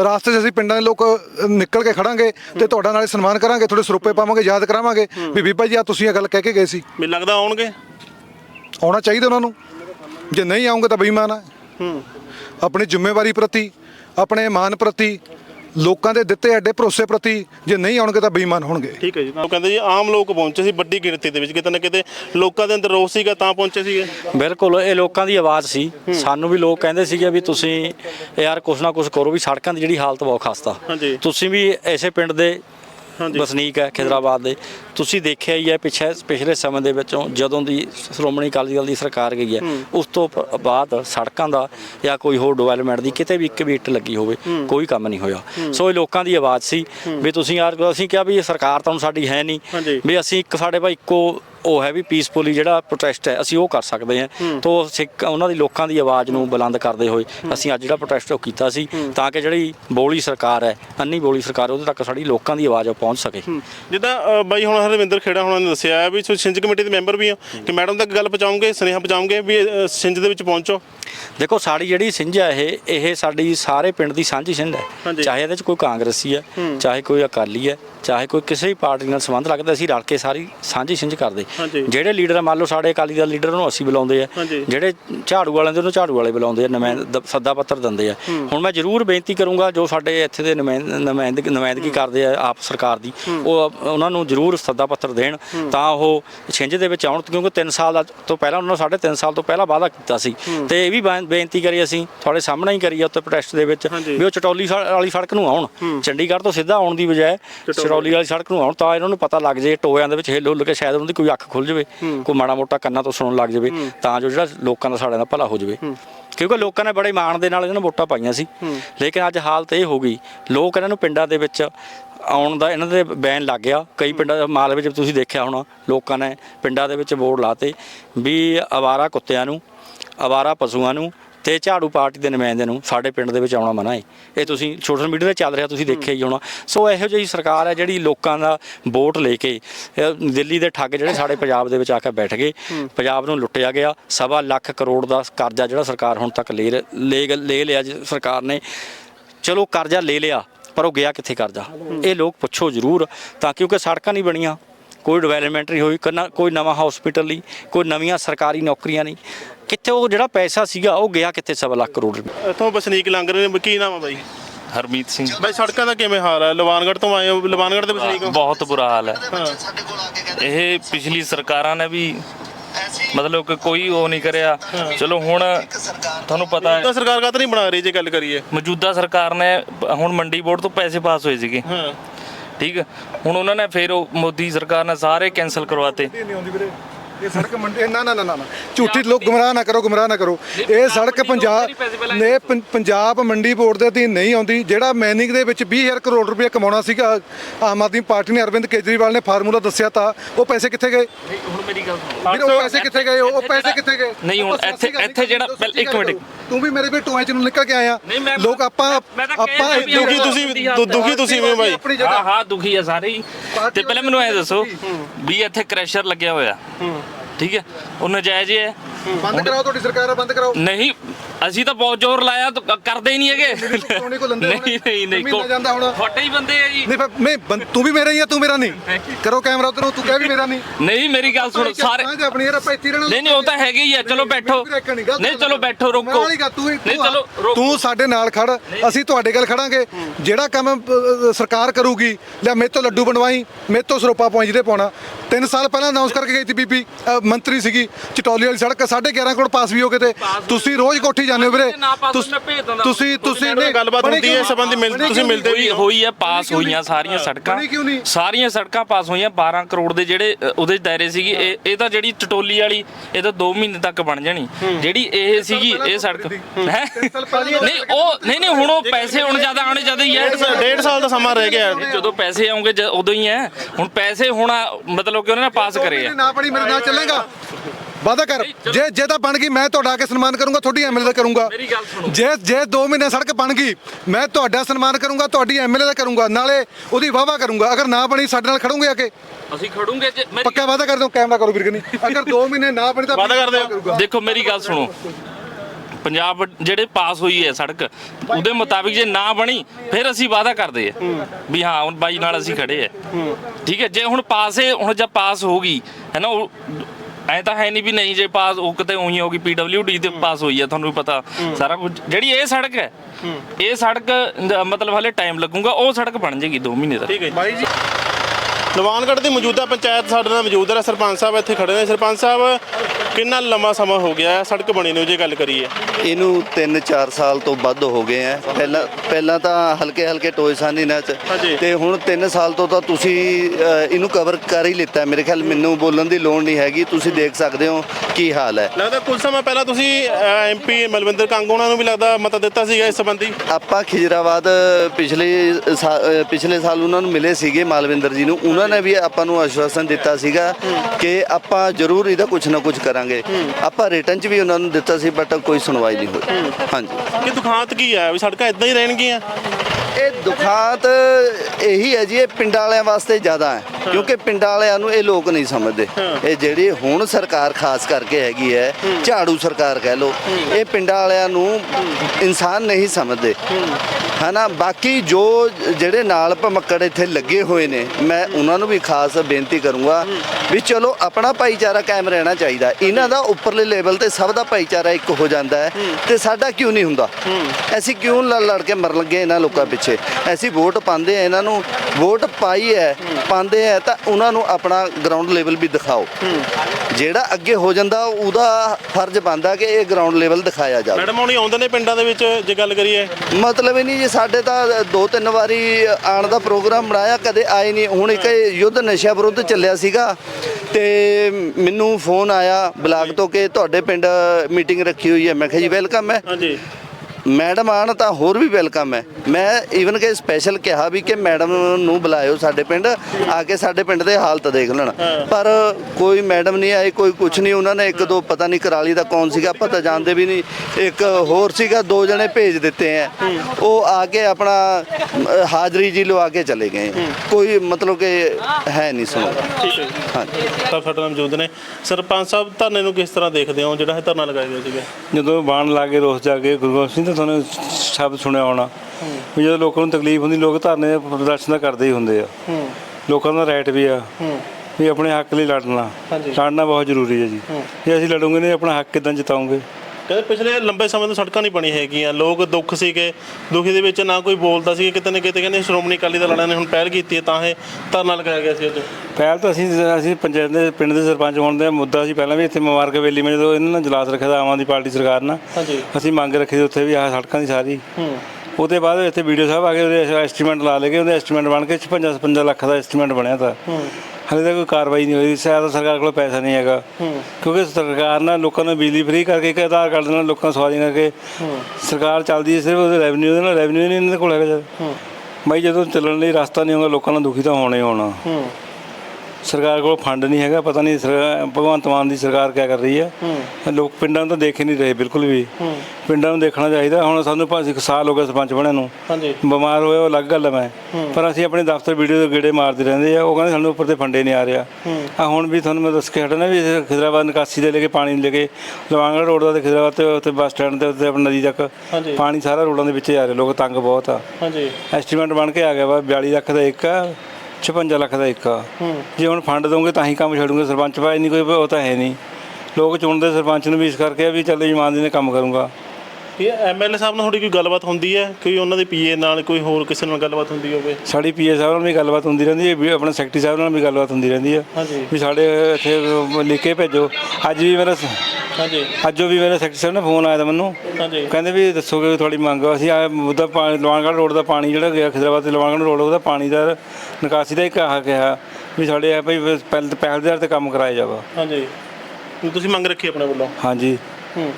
ਰਾਸਤੇ 'ਚ ਅਸੀਂ ਪਿੰਡਾਂ ਦੇ ਲੋਕ ਨਿਕਲ ਕੇ ਖੜਾਂਗੇ ਤੇ ਤੁਹਾਡਾ ਨਾਲੇ ਸਨਮਾਨ ਕਰਾਂਗੇ, ਤੁਹਾਡੇ ਸਰੂਪੇ ਪਾਵਾਂਗੇ, ਯਾਦ ਕਰਾਵਾਂਗੇ, ਵੀ ਬੀਬਾ ਜੀ ਆ ਤੁਸੀਂ ਇਹ ਗੱਲ ਕਹਿ ਕੇ ਗਏ ਸੀ? ਮੈਨੂੰ ਲੱਗਦਾ ਆਉਣਗੇ। ਆਉਣਾ ਚਾਹੀਦਾ ਉਹਨਾਂ ਨੂੰ? ਜੇ ਨਹੀਂ ਆਉਂਗੇ ਤਾਂ ਬੇਈਮਾਨ ਆ। ਆਪਣੀ ਜ਼ਿੰਮੇਵਾਰੀ ਪ੍ਰਤੀ ਆਪਣੇ ਮਾਨ ਪ੍ਰਤੀ ਲੋਕਾਂ ਦੇ ਦਿੱਤੇ ਐਡੇ ਭਰੋਸੇ ਪ੍ਰਤੀ ਜੇ ਨਹੀਂ ਆਉਣਗੇ ਤਾਂ ਬੇਈਮਾਨ ਹੋਣਗੇ। ਠੀਕ ਹੈ ਜੀ। ਉਹ ਕਹਿੰਦੇ ਜੀ ਆਮ ਲੋਕ ਪਹੁੰਚੇ ਸੀ ਵੱਡੀ ਗਿਣਤੀ ਦੇ ਵਿੱਚ ਕਿਤੇ ਨਾ ਕਿਤੇ ਲੋਕਾਂ ਦੇ ਅੰਦਰ ਰੋਸ ਸੀਗਾ ਤਾਂ ਪਹੁੰਚੇ ਸੀਗੇ। ਬਿਲਕੁਲ ਇਹ ਲੋਕਾਂ ਦੀ ਆਵਾਜ਼ ਸੀ। ਸਾਨੂੰ ਵੀ ਲੋਕ ਕਹਿੰਦੇ ਸੀਗੇ ਵੀ ਤੁਸੀਂ ਯਾਰ ਕੁਛ ਨਾ ਕੁਛ ਕਰੋ ਵੀ ਸੜਕਾਂ ਦੀ ਜਿਹੜੀ ਹਾਲਤ ਬਹੁਤ ਖਸਤਾ। ਹਾਂਜੀ। ਤੁਸੀਂ ਵੀ ਐਸੇ ਪਿੰਡ ਦੇ ਹਾਂਜੀ। ਵਸਨੀਕ ਹੈ ਖਿਦਰਾਬਾਦ ਦੇ। ਤੁਸੀਂ ਦੇਖਿਆ ਹੀ ਹੈ ਪਿਛੇ ਪਿਛਲੇ ਸਮੇਂ ਦੇ ਵਿੱਚੋਂ ਜਦੋਂ ਦੀ ਸ਼੍ਰੋਮਣੀ ਅਕਾਲੀ ਦਲ ਦੀ ਸਰਕਾਰ ਗਈ ਹੈ ਉਸ ਤੋਂ ਪ- ਬਾਅਦ ਸੜਕਾਂ ਦਾ ਜਾਂ ਕੋਈ ਹੋਰ ਡਿਵੈਲਪਮੈਂਟ ਦੀ ਕਿਤੇ ਵੀ ਇੱਕ ਵੀ ਇੱਟ ਲੱਗੀ ਹੋਵੇ ਕੋਈ ਕੰਮ ਨਹੀਂ ਹੋਇਆ। ਸੋ ਇਹ ਲੋਕਾਂ ਦੀ ਆਵਾਜ਼ ਸੀ ਵੀ ਤੁਸੀਂ ਯਾਰ ਅਸੀਂ ਕਿਹਾ ਵੀ ਇਹ ਸਰਕਾਰ ਤਾਂ ਹੁਣ ਸਾਡੀ ਹੈ ਨਹੀਂ ਹਾਂਜੀ। ਵੀ ਅਸੀਂ ਇੱਕ ਸਾਡੇ ਭਾਈ ਇੱਕੋ ਉਹ ਹੈ ਵੀ ਪੀਸਫੁਲੀ ਜਿਹੜਾ ਪ੍ਰੋਟੈਸਟ ਹੈ ਅਸੀਂ ਉਹ ਕਰ ਸਕਦੇ ਹਾਂ। ਤੋਂ ਸਿੱਖ ਉਹਨਾਂ ਦੀ ਲੋਕਾਂ ਦੀ ਆਵਾਜ਼ ਨੂੰ ਬੁਲੰਦ ਕਰਦੇ ਹੋਏ ਅਸੀਂ ਅੱਜ ਜਿਹੜਾ ਪ੍ਰੋਟੈਸਟ ਉਹ ਕੀਤਾ ਸੀ ਤਾਂ ਕਿ ਜਿਹੜੀ ਬੋਲੀ ਸਰਕਾਰ ਹੈ ਅੰਨੀ ਬੋਲੀ ਸਰਕਾਰ ਉਹਦੇ ਤੱਕ ਸਾਡੀ ਲੋਕਾਂ ਦੀ ਆਵਾਜ਼ ਉਹ ਪਹੁੰਚ ਸਕੇ। ਜਿੱਦਾਂ ਅ, ਬਾਈ ਹੁਣ ਹਰਵਿੰਦਰ ਖੇੜਾ ਹੁਣਾਂ ਨੇ ਦੱਸਿਆ ਹੈ ਵੀ ਤੁਸੀਂ ਸਿੰਜ ਕਮੇਟੀ ਦੇ ਮੈਂਬਰ ਵੀ ਹੋ ਕਿ ਮੈਡਮ ਤੱਕ ਗੱਲ ਪਹੁੰਚਾਉਂਗੇ ਸੁਨੇਹਾ ਪਹੁੰਚਾਉਂਗੇ ਵੀ ਅ, ਸਿੰਜ ਦੇ ਵਿੱਚ ਪਹੁੰਚੋ। ਦੇਖੋ ਸਾਡੀ ਜਿਹੜੀ ਸਿੰਝ ਹੈ ਇਹ ਇਹ ਸਾਡੀ ਸਾਰੇ ਪਿੰਡ ਦੀ ਸਾਂਝੀ ਸਿੰਝ ਹੈ। ਹਾਂਜੀ। ਚਾਹੇ ਇਹਦੇ ਚ ਕੋਈ ਕਾਂਗਰਸੀ ਹੈ ਚਾਹੇ ਕੋਈ ਅਕਾਲੀ ਹੈ ਚਾਹੇ ਕੋਈ ਕਿਸੇ ਵੀ ਪਾਰਟੀ ਨਾਲ ਸੰਬੰਧ ਰੱਖਦਾ ਅਸੀਂ ਰਲ ਕੇ ਸਾਰੀ ਸਾਂਝੀ ਸਿੰਝ ਕਰਦੇ। ਹਾਂਜੀ। ਜਿਹੜੇ ਲੀਡਰ ਮੰਨ ਲਓ ਸਾਡੇ ਅਕਾਲੀ ਦਲ ਲੀਡਰ ਨੂੰ ਅਸੀਂ ਬੁਲਾਉਂਦੇ ਆ। ਹਾਂਜੀ। ਜਿਹੜੇ ਝਾੜੂ ਵਾਲਿਆਂ ਦੇ ਉਹਨੂੰ ਝਾੜੂ ਵਾਲੇ ਬੁਲਾਉਂਦੇ ਆ ਨੁਮਾਇੰਦ ਸੱਦਾ ਪੱਤਰ ਦਿੰਦੇ ਆ। ਹੁਣ ਮੈਂ ਜ਼ਰੂਰ ਬੇਨਤੀ ਕਰੂੰਗਾ ਜੋ ਸਾਡੇ ਇੱਥੇ ਦੇ ਨੁਮਾਇੰਦ ਨੁਮਾਇੰਦਗੀ ਨੁਮਾਇੰਦਗੀ ਕਰਦੇ ਆ ਆਪ ਸਰਕਾਰ ਦੀ ਉਹ ਉਹਨਾਂ ਨੂੰ ਜ਼ਰੂਰ ਸੱਦਾ ਪੱਤਰ ਦੇਣ ਤਾਂ ਉਹ ਛਿੰਝ ਦੇ ਵਿੱਚ ਆਉਣ ਕਿਉਂਕਿ 3 ਸਾਲ ਤੋਂ ਪਹਿਲਾਂ ਉਹਨਾਂ ਨੇ ਸਾਢੇ 3 ਸਾਲ ਤੋਂ ਪਹਿਲਾਂ ਵਾਅਦਾ ਕੀਤਾ ਸੀ। ਤੇ ਇਹ ਵੀ ਬੇਨਤੀ ਕਰੀ ਅਸੀਂ ਤੁਹਾਡੇ ਸਾਹਮਣੇ ਹੀ ਕਰੀ ਆ ਉੱਤੇ ਪ੍ਰੋਟੈਸਟ ਦੇ ਵਿੱਚ। ਵੀ ਉਹ ਚਟੌਲੀ ਵਾਲੀ ਸੜਕ ਨੂੰ ਆਉਣ। ਚੰਡੀਗੜ੍ਹ ਤੋਂ ਸਿੱਧਾ ਆਉਣ ਦੀ ਬਜਾਏ ਚਟੌਲੀ। ਵਾਲੀ ਸੜਕ ਨੂੰ ਆਉਣ ਤਾਂ ਇਹਨਾਂ ਨੂੰ ਪਤਾ ਲੱਗ ਜੇ ਟੋਇਆਂ ਦੇ ਵਿੱਚ ਹਿੱਲ ਹੁੱਲ ਕੇ ਸ਼ਾਇਦ ਉਹਨਾਂ ਦੀ ਕੋਈ ਅੱਖ ਖੁੱਲ ਜਾਵੇ ਕੋਈ ਮਾੜਾ ਮੋਟਾ ਕੰਨਾਂ ਤੋਂ ਸੁਣਨ ਲੱਗ ਜਾਵੇ ਤਾਂ ਜੋ ਜਿਹੜਾ ਲੋਕਾਂ ਦਾ ਸਾਡੇ ਦਾ ਭਲਾ ਹੋ ਜਾਵੇ। ਕਿਉਂਕਿ ਲੋਕਾਂ ਨੇ ਬੜੇ ਮਾਣ ਦੇ ਨਾਲ ਇਹਨਾਂ ਨੂੰ ਵੋਟਾਂ ਪਾਈਆਂ ਸੀ। ਲੇਕਿਨ ਅੱਜ ਹਾਲਤ ਇਹ ਹੋ ਗਈ ਲੋਕ ਇਹਨਾਂ ਨੂੰ ਪਿੰਡਾਂ ਦੇ ਵਿੱਚ ਆਉਣ ਦਾ ਇਹਨਾਂ ਦੇ ਬੈਨ ਲੱਗ ਗਿਆ। ਕਈ ਪਿੰਡਾਂ ਮਾਲ ਵਿੱਚ ਤੁਸੀਂ ਦੇਖਿਆ ਹੋਣਾ ਲੋਕਾਂ ਨੇ ਪਿੰਡਾਂ ਦੇ ਵਿੱਚ ਬੋਰਡ ਲਾਤੇ ਵੀ ਆਵਾਰਾ ਕੁੱਤਿਆਂ ਨੂੰ ਆਵਾਰਾ ਪਸ਼ੂਆਂ ਨੂੰ ਤੇ ਝਾੜੂ ਪਾਰਟੀ ਦੇ ਨੁਮਾਇੰਦੇ ਨੂੰ ਸਾਡੇ ਪਿੰਡ ਦੇ ਵਿੱਚ ਆਉਣਾ ਮਨਾ ਹੈ ਇਹ ਤੁਸੀਂ ਸੋਸ਼ਲ ਮੀਡੀਆ ਤੇ ਚੱਲ ਰਿਹਾ ਤੁਸੀਂ ਦੇਖਿਆ ਹੀ ਹੋਣਾ। ਸੋ ਇਹੋ ਜਿਹੀ ਸਰਕਾਰ ਹੈ ਜਿਹੜੀ ਲੋਕਾਂ ਦਾ ਵੋਟ ਲੈ ਕੇ ਦਿੱਲੀ ਦੇ ਠੱਗ ਜਿਹੜੇ ਸਾਡੇ ਪੰਜਾਬ ਦੇ ਵਿੱਚ ਆ ਕੇ ਬੈਠ ਗਏ। ਪੰਜਾਬ ਨੂੰ ਲੁੱਟਿਆ ਗਿਆ ਸਵਾ ਲੱਖ ਕਰੋੜ ਦਾ ਕਰਜ਼ਾ ਜਿਹੜਾ ਸਰਕਾਰ ਹੁਣ ਤੱਕ ਲੈ ਲੈ ਲਿਆ ਸਰਕਾਰ ਨੇ। ਚਲੋ ਕਰਜ਼ਾ ਲੈ ਲਿਆ ਪਰ ਉਹ ਗਿਆ ਕਿੱਥੇ ਕਰਜ਼ਾ? ਇਹ ਲੋਕ ਪੁੱਛੋ ਜ਼ਰੂਰ ਤਾਂ ਕਿਉਂਕਿ ਸੜਕਾਂ ਨਹੀਂ ਬਣੀਆਂ ਕੋਈ ਡਿਵੈਲਪਮੈਂਟ ਨਹੀਂ ਹੋਈ ਕੋਈ ਨਵਾਂ ਹਸਪੀਟਲ ਨਹੀਂ ਕੋਈ ਨਵੀਆਂ ਸਰਕਾਰੀ ਨੌਕਰੀਆਂ ਨਹੀਂ। ਕਿੱਥੇ ਉਹ ਜਿਹੜਾ ਪੈਸਾ ਸੀਗਾ ਉਹ ਗਿਆ ਕਿੱਥੇ ਸਵਾ ਲੱਖ ਕਰੋੜ ਰੁਪਏ? ਇੱਥੋਂ ਵਸਨੀਕ ਲੰਘ ਰਹੇ ਨੇ ਕੀ ਨਾਮ ਆ ਬਾਈ? ਹਰਮੀਤ ਸਿੰਘ। ਬਾਈ ਸੜਕਾਂ ਦਾ ਕਿਵੇਂ ਹਾਲ ਹੈ ਲਵਾਨਗੜ੍ਹ ਤੋਂ ਆਏ ਹੋ ਲਵਾਨਗੜ੍ਹ ਦੇ ਵਸਨੀਕ ਬਹੁਤ ਬੁਰਾ ਹਾਲ ਹੈ। ਇਹ ਪਿਛਲੀ ਸਰਕਾਰਾਂ ਨੇ ਵੀ ਮਤਲਬ ਕਿ ਕੋਈ ਉਹ ਨਹੀਂ ਕਰਿਆ। ਚਲੋ ਹੁਣ ਤੁਹਾਨੂੰ ਪਤਾ ਹੈ। ਤਾਂ ਸਰਕਾਰ ਕਾਹਤ ਨਹੀਂ ਬਣਾ ਰਹੀ ਜੇ ਗੱਲ ਕਰੀਏ? ਮੌਜੂਦਾ ਸਰਕਾਰ ਨੇ ਹੁਣ ਮੰਡੀ ਬੋਰਡ ਤੋਂ ਪੈਸੇ ਪਾਸ ਹੋਏ ਸੀਗੇ। ਹਾਂ। ਠੀਕ। ਹੁਣ ਉਹਨਾਂ ਨੇ ਫਿਰ ਉਹ ਮੋਦੀ ਸਰਕਾਰ ਨੇ ਸਾਰੇ ਕੈਨਸਲ ਕਰਵਾਤੇ। ਨਹੀਂ ਆਉਂਦੀ ਵੀਰੇ। ਇਹ ਸੜਕ ਮੰਡੀ ਨਾ ਨਾ ਨਾ ਨਾ ਨਾ। ਝੂਠੀ ਲੋਕ ਗੁੰਮਰਾਹ ਨਾ ਕਰੋ ਗੁੰਮਰਾਹ ਨਾ ਕਰੋ। ਇਹ ਸੜਕ ਪੰਜਾਬ ਨੇ ਪੰ- ਪੰਜਾਬ ਮੰਡੀ ਬੋਰਡ ਦੇ ਅਧੀਨ ਨਹੀਂ ਆਉਂਦੀ ਜਿਹੜਾ ਮੈਨਿੰਗ ਦੇ ਵਿੱਚ 20000 ਕਰੋੜ ਰੁਪਏ ਕਮਾਉਣਾ ਸੀਗਾ ਆਮ ਆਦਮੀ ਪਾਰਟੀ ਨੇ ਅਰਵਿੰਦ ਕੇਜਰੀਵਾਲ ਨੇ ਫਾਰਮੂਲਾ ਦੱਸਿਆ ਤਾਂ ਉਹ ਪੈਸੇ ਕਿੱਥੇ ਗਏ? ਹੁਣ ਮੇਰੀ ਗੱਲ ਸੁਣੋ। ਵੀਰੇ ਉਹ ਪੈਸੇ ਕਿੱਥੇ ਗਏ? ਉਹ ਪੈਸੇ ਕਿੱਥੇ ਗਏ? ਨਹੀਂ, ਹੁਣ ਇੱਥੇ- ਇੱਥੇ ਜਿਹੜਾ- ਇੱਕ ਮਿੰਟ। ਤੂੰ ਵੀ ਮੇਰੇ ਵੀ ਟੋਏ ਚ ਨੂੰ ਨਿਕਲ ਕੇ ਆਇਆ। ਲੋਕ ਆਪਾਂ ਆਪਾਂ ਦੁਖੀ ਤੁਸੀਂ ਦੁਖੀ ਤੁਸੀਂ ਵੀ ਬਾਈ। ਆਪਣੀ ਹਾਂ ਹਾਂ ਦੁਖੀ ਆ ਸਾਰੇ। ਹੀ ਤੇ ਪਹਿਲਾਂ ਮੈਨੂੰ ਐ ਦੱਸੋ ਵੀ ਇੱਥੇ ਕ੍ਰੈਸ਼ਰ ਲੱਗਿਆ ਹੋਇਆ। ਠੀਕ ਹੈ। ਉਹ ਨਜਾਇਜ਼ ਹੀ ਹੈ। ਬੰਦ ਕਰਾਓ ਤੁਹਾਡੀ ਸਰਕਾਰ ਬੰਦ ਕਰਾਓ। ਨਹੀਂ ਅਸੀਂ ਤਾਂ ਬਹੁਤ ਜ਼ੋਰ ਲਾਇਆ ਤਾਂ ਕ- ਕਰਦੇ ਹੀ ਨਹੀਂ ਹੈਗੇ। ਸੋਨੇ ਕੋਲ ਲੰਦੇ ਨਹੀਂ ਨਹੀਂ ਨਹੀਂ ਜਾਂਦਾ ਹੁਣ। ਤੁਹਾਡੇ ਹੀ ਬੰਦੇ ਆ ਜੀ। ਨਹੀਂ ਫਿਰ ਮੈਂ ਬੰ- ਤੂੰ ਵੀ ਮੇਰਾ ਹੀ ਆ ਤੂੰ ਮੇਰਾ ਨਹੀਂ। ਕਰੋ ਕੈਮਰਾ ਉਧਰ ਤੂੰ ਕਹਿ ਵੀ ਮੇਰਾ ਨਹੀਂ। ਨਹੀਂ ਮੇਰੀ ਗੱਲ ਸੁਣੋ ਸਾਰੇ ਸਾਂਝ ਆਪਣੀ ਯਾਰ ਆਪਾਂ ਇੱਥੇ ਹੀ ਰਹਿਣਾ ਨਹੀਂ ਨਹੀਂ ਉਹ ਤਾਂ ਹੈਗੇ ਹੀ ਆ ਚਲੋ ਬੈਠੋ। ਨਹੀਂ ਚਲੋ ਬੈਠੋ ਰੋਕੋ। ਤੂੰ ਨਹੀਂ ਚਲੋ ਰੋਕੋ ਤੂੰ ਸਾਡੇ ਨਾਲ ਖੜ। ਅਸੀਂ ਤੁਹਾਡੇ ਗੱਲ ਖੜਾਂਗੇ। ਜਿਹੜਾ ਕੰਮ ਅ, ਸਰਕਾਰ ਕਰੂਗੀ ਲੈ ਮੇਰੇ ਤੋਂ ਲੱਡੂ ਬਣਵਾਈ ਮੇਰੇ ਤੋਂ ਸਰੋਪਾ ਪੁਆਇੰਟ ਜਿਹਦੇ ਪਾਉਣਾ। 3 ਸਾਲ ਪਹਿਲਾਂ ਅਨਾਉਂਸ ਕਰਕੇ ਗਈ ਸੀ ਬੀਬੀ ਅ, ਮੰਤਰੀ ਸੀਗੀ ਚਟੌਲੀ ਵਾਲੀ ਸੜਕ 11.5 ਕਰੋੜ ਪਾਸ ਵੀ ਹੋ ਗਏ ਤੇ। ਤੁਸੀਂ ਰੋਜ਼ ਕੋਠੀ ਜਾਂਦੇ ਹੋ ਵੀਰੇ? ਤੁਸ-। ਤੁਸੀਂ ਨਹੀਂ ਗੱਲਬਾਤ ਹੁੰਦੀ ਹੈ, ਸੰਬੰਧੀ ਮਿਲ- ਤੁਸੀਂ ਮਿਲਦੇ ਹੋਈ ਹੋਈ ਹੈ ਪਾਸ? ਹੋਈਆਂ ਸਾਰੀਆਂ ਸੜਕਾਂ? ਸਾਰੀਆਂ ਸੜਕਾਂ ਪਾਸ ਹੋਈਆਂ 12 ਕਰੋੜ ਦੇ ਜਿਹੜੇ ਉਹਦੇ ਦਾਇਰੇ ਸੀਗੀ। ਇਹ ਇਹ ਤਾਂ ਜਿਹੜੀ ਟਟੋਲੀ ਵਾਲੀ ਇਹ ਤਾਂ 2 ਮਹੀਨੇ ਤੱਕ ਬਣ ਜਾਣੀ। ਜਿਹੜੀ ਇਹ ਸੀਗੀ ਇਹ ਸੜਕ ਹੈ। ਨਹੀਂ ਉਹ ਨਹੀਂ ਨਹੀਂ ਹੁਣ ਉਹ ਪੈਸੇ ਹੁਣ ਜ਼ਿਆਦਾ ਆਉਣੇ ਜ਼ਿਆਦਾ ਹੀ ਹੈ ਡੇਢ- ਡੇਢ ਸਾਲ ਦਾ ਸਮਾਂ ਰਹਿ ਗਿਆ। ਜਦੋਂ ਪੈਸੇ ਆਉਂਗੇ ਉਦੋਂ ਹੀ ਹੈ। ਹੁਣ ਪੈਸੇ ਹੁਣ ਮਤਲਬ ਕਿ ਉਹਨਾਂ ਨੇ ਪਾਸ ਕਰੇ ਆ। ਨਾ ਬਣੀ ਮੇਰੇ ਨਾਲ ਚੱਲੇਗਾ। ਵਾਦਾ ਕਰ। ਜੇ ਜੇ ਤਾਂ ਬਣ ਗਈ ਮੈਂ ਤੁਹਾਡਾ ਆ ਕੇ ਸਨਮਾਨ ਕਰੂੰਗਾ ਤੁਹਾਡੀ ਐਮਐਲਏ ਦਾ ਕਰੂੰਗਾ। ਮੇਰੀ ਗੱਲ ਸੁਣੋ। ਜੇ ਜੇ 2 ਮਹੀਨੇ ਸੜਕ ਬਣ ਗਈ ਮੈਂ ਤੁਹਾਡਾ ਸਨਮਾਨ ਕਰੂੰਗਾ ਤੁਹਾਡੀ ਐਮਐਲਏ ਦਾ ਕਰੂੰਗਾ ਨਾਲੇ ਉਹਦੀ ਵਾਵਾ ਕਰੂੰਗਾ। ਅਗਰ ਨਾ ਬਣੀ ਸਾਡੇ ਨਾਲ ਖੜੋਗੇ ਆ ਕੇ? ਅਸੀਂ ਖੜੂਗੇ ਜੇ ਮੇਰੀ- ਪੱਕਾ ਵਾਦਾ ਕਰ ਦੋ ਕੈਮਰਾ ਕਰੋ ਵੀਰ ਕਨੀ। ਅਗਰ 2 ਮਹੀਨੇ ਨਾ ਬਣੀ ਤਾਂ ਵਾਅਦਾ ਕਰਦੇ ਹੋ? ਕਰੂੰਗਾ। ਦੇਖੋ ਮੇਰੀ ਗੱਲ ਸੁਣੋ। ਪੰਜਾਬ ਜਿਹੜੇ ਪਾਸ ਹੋਈ ਹੈ ਸੜਕ ਉਹਦੇ ਮੁਤਾਬਿਕ ਜੇ ਨਾ ਬਣੀ ਫਿਰ ਅਸੀਂ ਵਾਅਦਾ ਕਰਦੇ ਆ ਵੀ ਹਾਂ ਹੁਣ ਬਾਈ ਨਾਲ ਅਸੀਂ ਖੜੇ ਆ ਠੀਕ ਹੈ ਜੇ ਹੁਣ ਪਾਸ ਹੁਣ ਜਦ ਪਾਸ ਹੋ ਗਈ ਹੈ ਨਾ ਉਹ ਐ ਤਾਂ ਹੈ ਨਹੀਂ ਵੀ ਨਹੀਂ ਜੇ ਪਾਸ ਉਹ ਕਿਤੇ ਉਹੀ ਹੋਗੀ ਪੀਡਬਲਯੂਡੀ ਤੇ ਪਾਸ ਹੋਈ ਹੈ ਤੁਹਾਨੂੰ ਵੀ ਪਤਾ ਸਾਰਾ ਕੁਝ। ਜਿਹੜੀ ਇਹ ਸੜਕ ਹੈ ਇਹ ਸੜਕ ਦ- ਮਤਲਬ ਹਲੇ ਟਾਈਮ ਲੱਗੂਗਾ ਉਹ ਸੜਕ ਬਣ ਜੇਗੀ 2 ਮਹੀਨੇ ਤੱਕ। ਠੀਕ ਹੈ ਬਾਈ ਜੀ। ਨਵਾਨਗੜ੍ਹ ਦੀ ਮੌਜੂਦਾ ਪੰਚਾਇਤ ਸਾਡੇ ਨਾਲ ਮੌਜੂਦ ਹੈ। ਸਰਪੰਚ ਸਾਹਿਬ ਇੱਥੇ ਖੜੇ ਨੇ। ਸਰਪੰਚ ਸਾਹਿਬ ਕਿੰਨਾ ਲੰਮਾ ਸਮਾਂ ਹੋ ਗਿਆ ਹੈ? ਸੜਕ ਬਣੀ ਨੂੰ ਜੇ ਗੱਲ ਕਰੀਏ। ਇਹਨੂੰ 3-4 ਸਾਲ ਤੋਂ ਵੱਧ ਹੋ ਗਏ ਆ ਪਹਿਲਾਂ ਪਹਿਲਾਂ ਤਾਂ ਹਲਕੇ ਹਲਕੇ ਟੋਏ ਸਨ ਇਹਨਾਂ 'ਚ। ਹਾਂਜੀ। ਤੇ ਹੁਣ 3 ਸਾਲ ਤੋਂ ਤਾਂ ਤੁਸੀਂ ਅ, ਇਹਨੂੰ ਕਵਰ ਕਰ ਹੀ ਲਿੱਤਾ ਮੇਰੇ ਖਿਆਲ ਮੈਨੂੰ ਬੋਲਣ ਦੀ ਲੋੜ ਨਹੀਂ ਹੈਗੀ। ਤੁਸੀਂ ਦੇਖ ਸਕਦੇ ਹੋ ਕੀ ਹਾਲ ਹੈ। ਲੱਗਦਾ ਕੁਝ ਸਮਾਂ ਪਹਿਲਾਂ ਤੁਸੀਂ ਐਮਪੀ ਮਲਵਿੰਦਰ ਕੰਗ ਉਹਨਾਂ ਨੂੰ ਵੀ ਲੱਗਦਾ ਮਤਾ ਦਿੱਤਾ ਸੀਗਾ ਇਸ ਸੰਬੰਧੀ? ਆਪਾਂ ਖਿਜਰਾਬਾਦ ਪਿਛਲੇ ਸਾ- ਅ, ਪਿਛਲੇ ਸਾਲ ਉਹਨਾਂ ਨੂੰ ਮਿਲੇ ਸੀਗੇ ਮਾਲਵਿੰਦਰ ਜੀ ਨੂੰ। ਉਹਨਾਂ ਨੇ ਵੀ ਆਪਾਂ ਨੂੰ ਆਸ਼ਵਾਸਨ ਦਿੱਤਾ ਸੀਗਾ ਕਿ ਆਪਾਂ ਜ਼ਰੂਰ ਇਹਦਾ ਕੁਝ ਨਾ ਕੁਝ ਕਰਾਂਗੇ। ਆਪਾਂ ਰਿਟਰਨ 'ਚ ਵੀ ਉਹਨਾਂ ਨੂੰ ਦਿੱਤਾ ਸੀ ਬਟ ਕੋਈ ਸੁਣਵਾਈ ਨਹੀਂ ਹੋਈ। ਹਾਂਜੀ। ਕਿ ਦੁਖਾਂਤ ਕੀ ਹੈ ਵੀ ਸੜਕਾਂ ਇਦਾਂ ਹੀ ਰਹਿਣਗੀਆਂ? ਇਹ ਦੁਖਾਂਤ ਇਹੀ ਹੈ ਜੀ ਇਹ ਪਿੰਡਾਂ ਵਾਲਿਆਂ ਵਾਸਤੇ ਜ਼ਿਆਦਾ ਹੈ। ਕਿਉਂਕਿ ਪਿੰਡਾਂ ਵਾਲਿਆਂ ਨੂੰ ਇਹ ਲੋਕ ਨਹੀਂ ਸਮਝਦੇ। ਇਹ ਜਿਹੜੀ ਹੁਣ ਸਰਕਾਰ ਖਾਸ ਕਰਕੇ ਹੈਗੀ ਹੈ ਝਾੜੂ ਸਰਕਾਰ ਕਹਿ ਲੋ ਇਹ ਪਿੰਡਾਂ ਵਾਲਿਆਂ ਨੂੰ ਇਨਸਾਨ ਨਹੀਂ ਸਮਝਦੇ। ਹਨਾ ਬਾਕੀ ਜੋ ਜਿਹੜੇ ਨਾਲ ਭਮੱਕੜ ਇੱਥੇ ਲੱਗੇ ਹੋਏ ਨੇ ਮੈਂ ਉਹਨਾਂ ਨੂੰ ਵੀ ਖਾਸ ਬੇਨਤੀ ਕਰੂੰਗਾ ਵੀ ਚਲੋ ਆਪਣਾ ਭਾਈਚਾਰਾ ਕਾਇਮ ਰਹਿਣਾ ਚਾਹੀਦਾ। ਇਹਨਾਂ ਦਾ ਉੱਪਰਲੇ ਲੈਵਲ ਤੇ ਸਭ ਦਾ ਭਾਈਚਾਰਾ ਇੱਕ ਹੋ ਜਾਂਦਾ ਹੈ ਤੇ ਸਾਡਾ ਕਿਉਂ ਨਹੀਂ ਹੁੰਦਾ? ਅਸੀਂ ਕਿਉਂ ਲੜ ਲੜ ਕੇ ਮਰ ਲੱਗੇ ਇਹਨਾਂ ਲੋਕਾਂ ਪਿੱਛੇ? ਅਸੀਂ ਵੋਟ ਪਾਉਂਦੇ ਆ ਇਹਨਾਂ ਨੂੰ ਵੋਟ ਪਾਈ ਹੈ ਪਾਉਂਦੇ ਆ ਤਾਂ ਉਹਨਾਂ ਨੂੰ ਆਪਣਾ ਗਰਾਊਂਡ ਲੈਵਲ ਵੀ ਦਿਖਾਓ। ਜਿਹੜਾ ਅੱਗੇ ਹੋ ਜਾਂਦਾ ਉਹਦਾ ਫਰਜ਼ ਬਣਦਾ ਕਿ ਇਹ ਗਰਾਊਂਡ ਲੈਵਲ ਦਿਖਾਇਆ ਜਾਵੇ। ਮੈਡਮ ਹੁਣੀ ਆਉਂਦੇ ਨੇ ਪਿੰਡਾਂ ਦੇ ਵਿੱਚ ਜੇ ਗੱਲ ਕਰੀਏ। ਮਤਲਬ ਹੀ ਨਹੀਂ ਜੀ ਸਾਡੇ ਤਾਂ ਦੋ ਤਿੰਨ ਵਾਰੀ ਆਉਣ ਦਾ ਪ੍ਰੋਗਰਾਮ ਬਣਾਇਆ, ਕਦੇ ਆਏ ਨਹੀਂ। ਹੁਣ ਇੱਕ ਯੁੱਧ ਨਸ਼ਾ ਵਿਰੁੱਧ ਚੱਲਿਆ ਸੀਗਾ ਤੇ ਮੈਨੂੰ ਫੋਨ ਆਇਆ ਬਲਾਕ ਤੋਂ ਕਿ ਤੁਹਾਡੇ ਪਿੰਡ ਮੀਟਿੰਗ ਰੱਖੀ ਹੋਈ ਹੈ। ਮੈਂ ਕਿਹਾ ਜੀ ਵੈਲਕਮ ਹੈ। ਹਾਂਜੀ। ਮੈਡਮ ਆਣ ਤਾਂ ਹੋਰ ਵੀ ਵੈਲਕਮ ਹੈ। ਮੈਂ ਈਵਨ ਕਿ ਸਪੈਸ਼ਲ ਕਿਹਾ ਵੀ ਕਿ ਮੈਡਮ ਨੂੰ ਬੁਲਾਇਓ ਸਾਡੇ ਪਿੰਡ ਆ ਕੇ ਸਾਡੇ ਪਿੰਡ ਦੇ ਹਾਲਤ ਦੇਖ ਲੈਣ। ਪਰ ਕੋਈ ਮੈਡਮ ਨਹੀਂ ਆਈ ਕੋਈ ਕੁਝ ਨਹੀਂ ਉਹਨਾਂ ਨੇ ਇੱਕ ਦੋ ਪਤਾ ਨਹੀਂ ਕਰਾਲੀ ਦਾ ਕੌਣ ਸੀਗਾ ਪਤਾ ਜਾਣਦੇ ਵੀ ਨਹੀਂ। ਇੱਕ ਹੋਰ ਸੀਗਾ ਦੋ ਜਣੇ ਭੇਜ ਦਿੱਤੇ ਆ ਉਹ ਆ ਕੇ ਆਪਣਾ ਹਾਜ਼ਰੀ ਜੀ ਲਵਾ ਕੇ ਚਲੇ ਗਏ। ਕੋਈ ਮਤਲਬ ਕਿ ਹੈ ਨਹੀਂ ਸੁਣਦਾ ਠੀਕ ਹੈ ਹਾਂਜੀ। ਤਾਂ ਸਾਡੇ ਨਾਲ ਮੌਜੂਦ ਨੇ। ਸਰਪੰਚ ਸਾਹਿਬ ਧਰਨੇ ਨੂੰ ਕਿਸ ਤਰ੍ਹਾਂ ਦੇਖਦੇ ਹੋ? ਜਿਹੜਾ ਇਹ ਧਰਨਾ ਲਗਾਇਆ ਗਿਆ ਸੀਗਾ। ਜਦੋਂ ਬਾਣ ਲਾ ਕੇ ਰੋਸ ਜਾ ਕੇ ਗੁਰੂ ਗੋਬਿੰਦ ਸਿੰਘ ਦਾ ਤੁਹਾਨੂੰ ਸ਼ਬਦ ਸੁਣਿਆ ਹੋਣਾ ਵੀ ਜਦੋਂ ਲੋਕਾਂ ਨੂੰ ਤਕਲੀਫ ਹੁੰਦੀ ਲੋਕ ਧਰਨੇ ਪ੍ਰਦਰਸ਼ਨ ਤਾਂ ਕਰਦੇ ਹੀ ਹੁੰਦੇ ਆ। ਲੋਕਾਂ ਦਾ ਰਾਈਟ ਵੀ ਆ ਵੀ ਆਪਣੇ ਹੱਕ ਲਈ ਲੜਨਾ। ਲੜਨਾ ਬਹੁਤ ਜ਼ਰੂਰੀ ਹੈ ਜੀ। ਜੇ ਅਸੀਂ ਲੜੂਗੇ ਨਹੀਂ ਆਪਣਾ ਹੱਕ ਕਿਦਾਂ ਜਿਤਾਉਂਗੇ? ਕਹਿੰਦੇ ਪਿਛਲੇ ਲੰਬੇ ਸਮੇਂ ਤੋਂ ਸੜਕਾਂ ਨਹੀਂ ਬਣੀ ਹੈਗੀਆਂ ਲੋਕ ਦੁੱਖ ਸੀਗੇ ਦੁਖੀ ਦੇ ਵਿੱਚ ਨਾ ਕੋਈ ਬੋਲਦਾ ਸੀ ਕਿਤੇ ਨਾ ਕਿਤੇ ਕਹਿੰਦੇ ਸ਼੍ਰੋਮਣੀ ਅਕਾਲੀ ਦਲ ਵਾਲਿਆਂ ਨੇ ਹੁਣ ਪਹਿਲ ਕੀਤੀ ਹੈ ਤਾਂ ਇਹ ਧਰਨਾ ਲਗਾਇਆ ਗਿਆ ਸੀ ਅੱਜ। ਪਹਿਲ ਤਾਂ ਅਸੀਂ ਅਸੀਂ ਪੰਚਾਇਤ ਦੇ ਪਿੰਡ ਦੇ ਸਰਪੰਚ ਹੋਣ ਦਾ ਮੁੱਦਾ ਸੀ ਪਹਿਲਾਂ ਵੀ ਇੱਥੇ ਮੁਬਾਰਕ ਵੇਲੀ ਮੈਂ ਜਦੋਂ ਇਹਨਾਂ ਨੇ ਜਲਾਸ ਰੱਖਿਆ ਤਾਂ ਆਮ ਆਦਮੀ ਪਾਰਟੀ ਸਰਕਾਰ ਨਾਲ। ਹਾਂਜੀ। ਅਸੀਂ ਮੰਗ ਰੱਖੀ ਸੀ ਉੱਥੇ ਵੀ ਆਹ ਸੜਕਾਂ ਦੀ ਸਾਰੀ। ਉਹਦੇ ਬਾਅਦ ਇੱਥੇ ਵੀਡੀਓ ਸਾਹਿਬ ਆ ਗਏ ਉਹਦੇ ਐਸਟੀਮੇਟ ਲਾ ਲਏ ਉਹਦੇ ਐਸਟੀਮੇਟ ਬਣ ਕੇ 55 56 ਲੱਖ ਦਾ ਐਸਟੀਮੇਟ ਬਣਿਆ ਤਾਂ। ਹਾਲੇ ਤੱਕ ਕੋਈ ਕਾਰਵਾਈ ਨਹੀਂ ਹੋਈ। ਸ਼ਾਇਦ ਸਰਕਾਰ ਕੋਲ ਪੈਸਾ ਨਹੀਂ ਹੈਗਾ। ਕਿਉਂਕਿ ਸਰਕਾਰ ਨਾਲ ਲੋਕਾਂ ਨੂੰ ਬਿਜਲੀ ਫ੍ਰੀ ਕਰਕੇ ਇੱਕ ਆਧਾਰ ਕਾਰਡ ਨਾਲ ਲੋਕਾਂ ਨੂੰ ਸਵਾਰੀਆਂ ਕਰਕੇ ਸਰਕਾਰ ਚੱਲਦੀ ਹੈ ਸਿਰਫ ਉਹਦੇ ਰੈਵਨਿਊ ਦੇ ਨਾਲ। ਰੈਵਨਿਊ ਨਹੀਂ ਇਹਨਾਂ ਦੇ ਕੋਲ ਹੈਗਾ। ਜਦ ਬਾਈ ਜਦੋਂ ਚੱਲਣ ਲਈ ਰਸਤਾ ਨਹੀਂ ਹੋਗਾ ਲੋਕਾਂ ਨੂੰ ਦੁਖੀ ਤਾਂ ਹੋਣਾ ਹੀ ਹੋਣਾ। ਸਰਕਾਰ ਕੋਲ ਫੰਡ ਨਹੀਂ ਹੈਗਾ ਪਤਾ ਨਹੀਂ ਸਰਕਾਰ- ਭਗਵੰਤ ਮਾਨ ਦੀ ਸਰਕਾਰ ਕੀ ਕਰ ਰਹੀ ਹੈ। ਲੋਕ ਪਿੰਡਾਂ ਨੂੰ ਤਾਂ ਦੇਖ ਹੀ ਨਹੀਂ ਰਹੇ ਬਿਲਕੁਲ ਵੀ। ਪਿੰਡਾਂ ਨੂੰ ਦੇਖਣਾ ਚਾਹੀਦਾ ਹੁਣ ਸਾਨੂੰ ਭਾਵੇਂ ਇੱਕ ਸਾਲ ਹੋ ਗਿਆ ਸਰਪੰਚ ਬਣਿਆ ਨੂੰ। ਹਾਂਜੀ। ਬਿਮਾਰ ਹੋਇਆ ਉਹ ਅਲੱਗ ਗੱਲ ਹੈ ਮੈਂ। ਪਰ ਅਸੀਂ ਆਪਣੇ ਦਫ਼ਤਰ ਵੀਡੀਓ ਦੇ ਗੇੜੇ ਮਾਰਦੇ ਰਹਿੰਦੇ ਆ ਉਹ ਕਹਿੰਦੇ ਸਾਨੂੰ ਉੱਪਰ ਤੇ ਫੰਡੇ ਨਹੀਂ ਆ ਰਿਹਾ। ਆ ਹੁਣ ਵੀ ਤੁਹਾਨੂੰ ਮੈਂ ਦੱਸ ਕੇ ਹਟਣਾ ਵੀ ਇਹ ਖਿਦਰਾਬਾਦ ਨਿਕਾਸੀ ਦੇ ਲੈ ਕੇ ਪਾਣੀ ਲੈ ਕੇ ਲਵਾਂਗੜ ਰੋਡ ਦਾ ਤੇ ਖਿਦਰਾਬਾਦ ਤੇ ਉੱਥੇ ਬੱਸ ਸਟੈਂਡ ਤੇ ਉੱਤੇ ਆਪਣੀ ਨਦੀ ਤੱਕ ਹਾਂਜੀ। ਪਾਣੀ ਸਾਰਾ ਰੋਡਾਂ ਦੇ ਵਿੱਚ ਹੀ ਆ ਰਿਹਾ ਲੋਕ ਤੰਗ ਬਹੁਤ ਆ। ਹਾਂਜੀ। ਐਸਟੀਮੇਟ ਬਣ ਕੇ ਆ ਗਿਆ ਵਾ 42 ਲੱਖ ਦਾ ਇੱਕ ਆ 56 ਲੱਖ ਦਾ ਇੱਕ ਆ। ਜੇ ਹੁਣ ਫੰਡ ਦੋਗੇ ਤਾਂ ਹੀ ਕੰਮ ਛੱਡੂਗੇ ਸਰਪੰਚ ਭਾਈ ਨਹੀਂ ਕੋਈ ਉਹ ਤਾਂ ਹੈ ਨਹੀਂ। ਲੋਕ ਚੁਣਦੇ ਸਰਪੰਚ ਨੂੰ ਵੀ ਇਸ ਕਰਕੇ ਆ ਵੀ ਚੱਲ ਇਮਾਨਦਾਰੀ ਨਾਲ ਕੰਮ ਕਰੂੰਗਾ। ਇਹ ਐਮਐਲਏ ਸਾਹਿਬ ਨਾਲ ਤੁਹਾਡੀ ਕੋਈ ਗੱਲਬਾਤ ਹੁੰਦੀ ਹੈ? ਕੋਈ ਉਹਨਾਂ ਦੇ ਪੀਏ ਨਾਲ ਕੋਈ ਹੋਰ ਕਿਸੇ ਨਾਲ ਗੱਲਬਾਤ ਹੁੰਦੀ ਹੋਵੇ? ਸਾਡੀ ਪੀਏ ਸਾਹਿਬ ਨਾਲ ਵੀ ਗੱਲਬਾਤ ਹੁੰਦੀ ਰਹਿੰਦੀ ਹੈ ਵੀ ਆਪਣੇ ਸੈਕਟਰੀ ਸਾਹਿਬ ਨਾਲ ਵੀ ਗੱਲਬਾਤ ਹੁੰਦੀ ਰਹਿੰਦੀ ਹੈ। ਹਾਂਜੀ। ਵੀ ਸਾਡੇ ਇੱਥੇ ਲਿਖ ਕੇ ਭੇਜੋ। ਅੱਜ ਵੀ ਮੇਰਾ ਹਾਂਜੀ। ਅੱਜੋ ਵੀ ਮੇਰੇ ਸੈਕਟਰੀ ਸਾਹਿਬ ਨੇ ਫੋਨ ਆਇਆ ਤਾ ਮੈਨੂੰ। ਹਾਂਜੀ। ਕਹਿੰਦੇ ਵੀ ਦੱਸੋਗੇ ਵੀ ਤੁਹਾਡੀ ਮੰਗ ਅਸੀਂ ਆ ਪਾਣੀ ਲਵਾਨਗੜ੍ਹ ਰੋਡ ਦਾ ਪਾਣੀ ਜਿਹੜਾ ਗਿਆ ਖਿਦਰਾਬਾਦ ਤੇ ਲਵਾਨਗੜ੍ਹ ਰੋਡ ਉਹਦਾ ਪਾਣੀ ਦਾ ਨਿਕਾਸੀ ਦਾ ਹੀ ਕਹਾ ਕਿਹਾ ਵੀ ਸਾਡੇ ਆ ਭਾਈ ਪਹਿਲ ਪਹਿਲ ਦੇ ਆਧਾਰ ਤੇ ਕੰਮ ਕਰਾਇਆ ਜਾਵਾ। ਹਾਂਜੀ। ਤੁਸੀਂ ਮੰਗ ਰੱਖੀ ਆਪਣੇ ਵੱਲੋਂ? ਹਾਂਜੀ।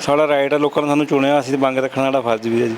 ਸਾਡਾ ਰਾਈਟ ਆ, ਲੋਕਾਂ ਨੇ ਸਾਨੂੰ ਚੁਣਿਆ, ਅਸੀਂ ਮੰਗ ਰੱਖਣ ਵਾਲਾ ਫਰਜ਼ ਵੀ ਹੈ ਜੀ।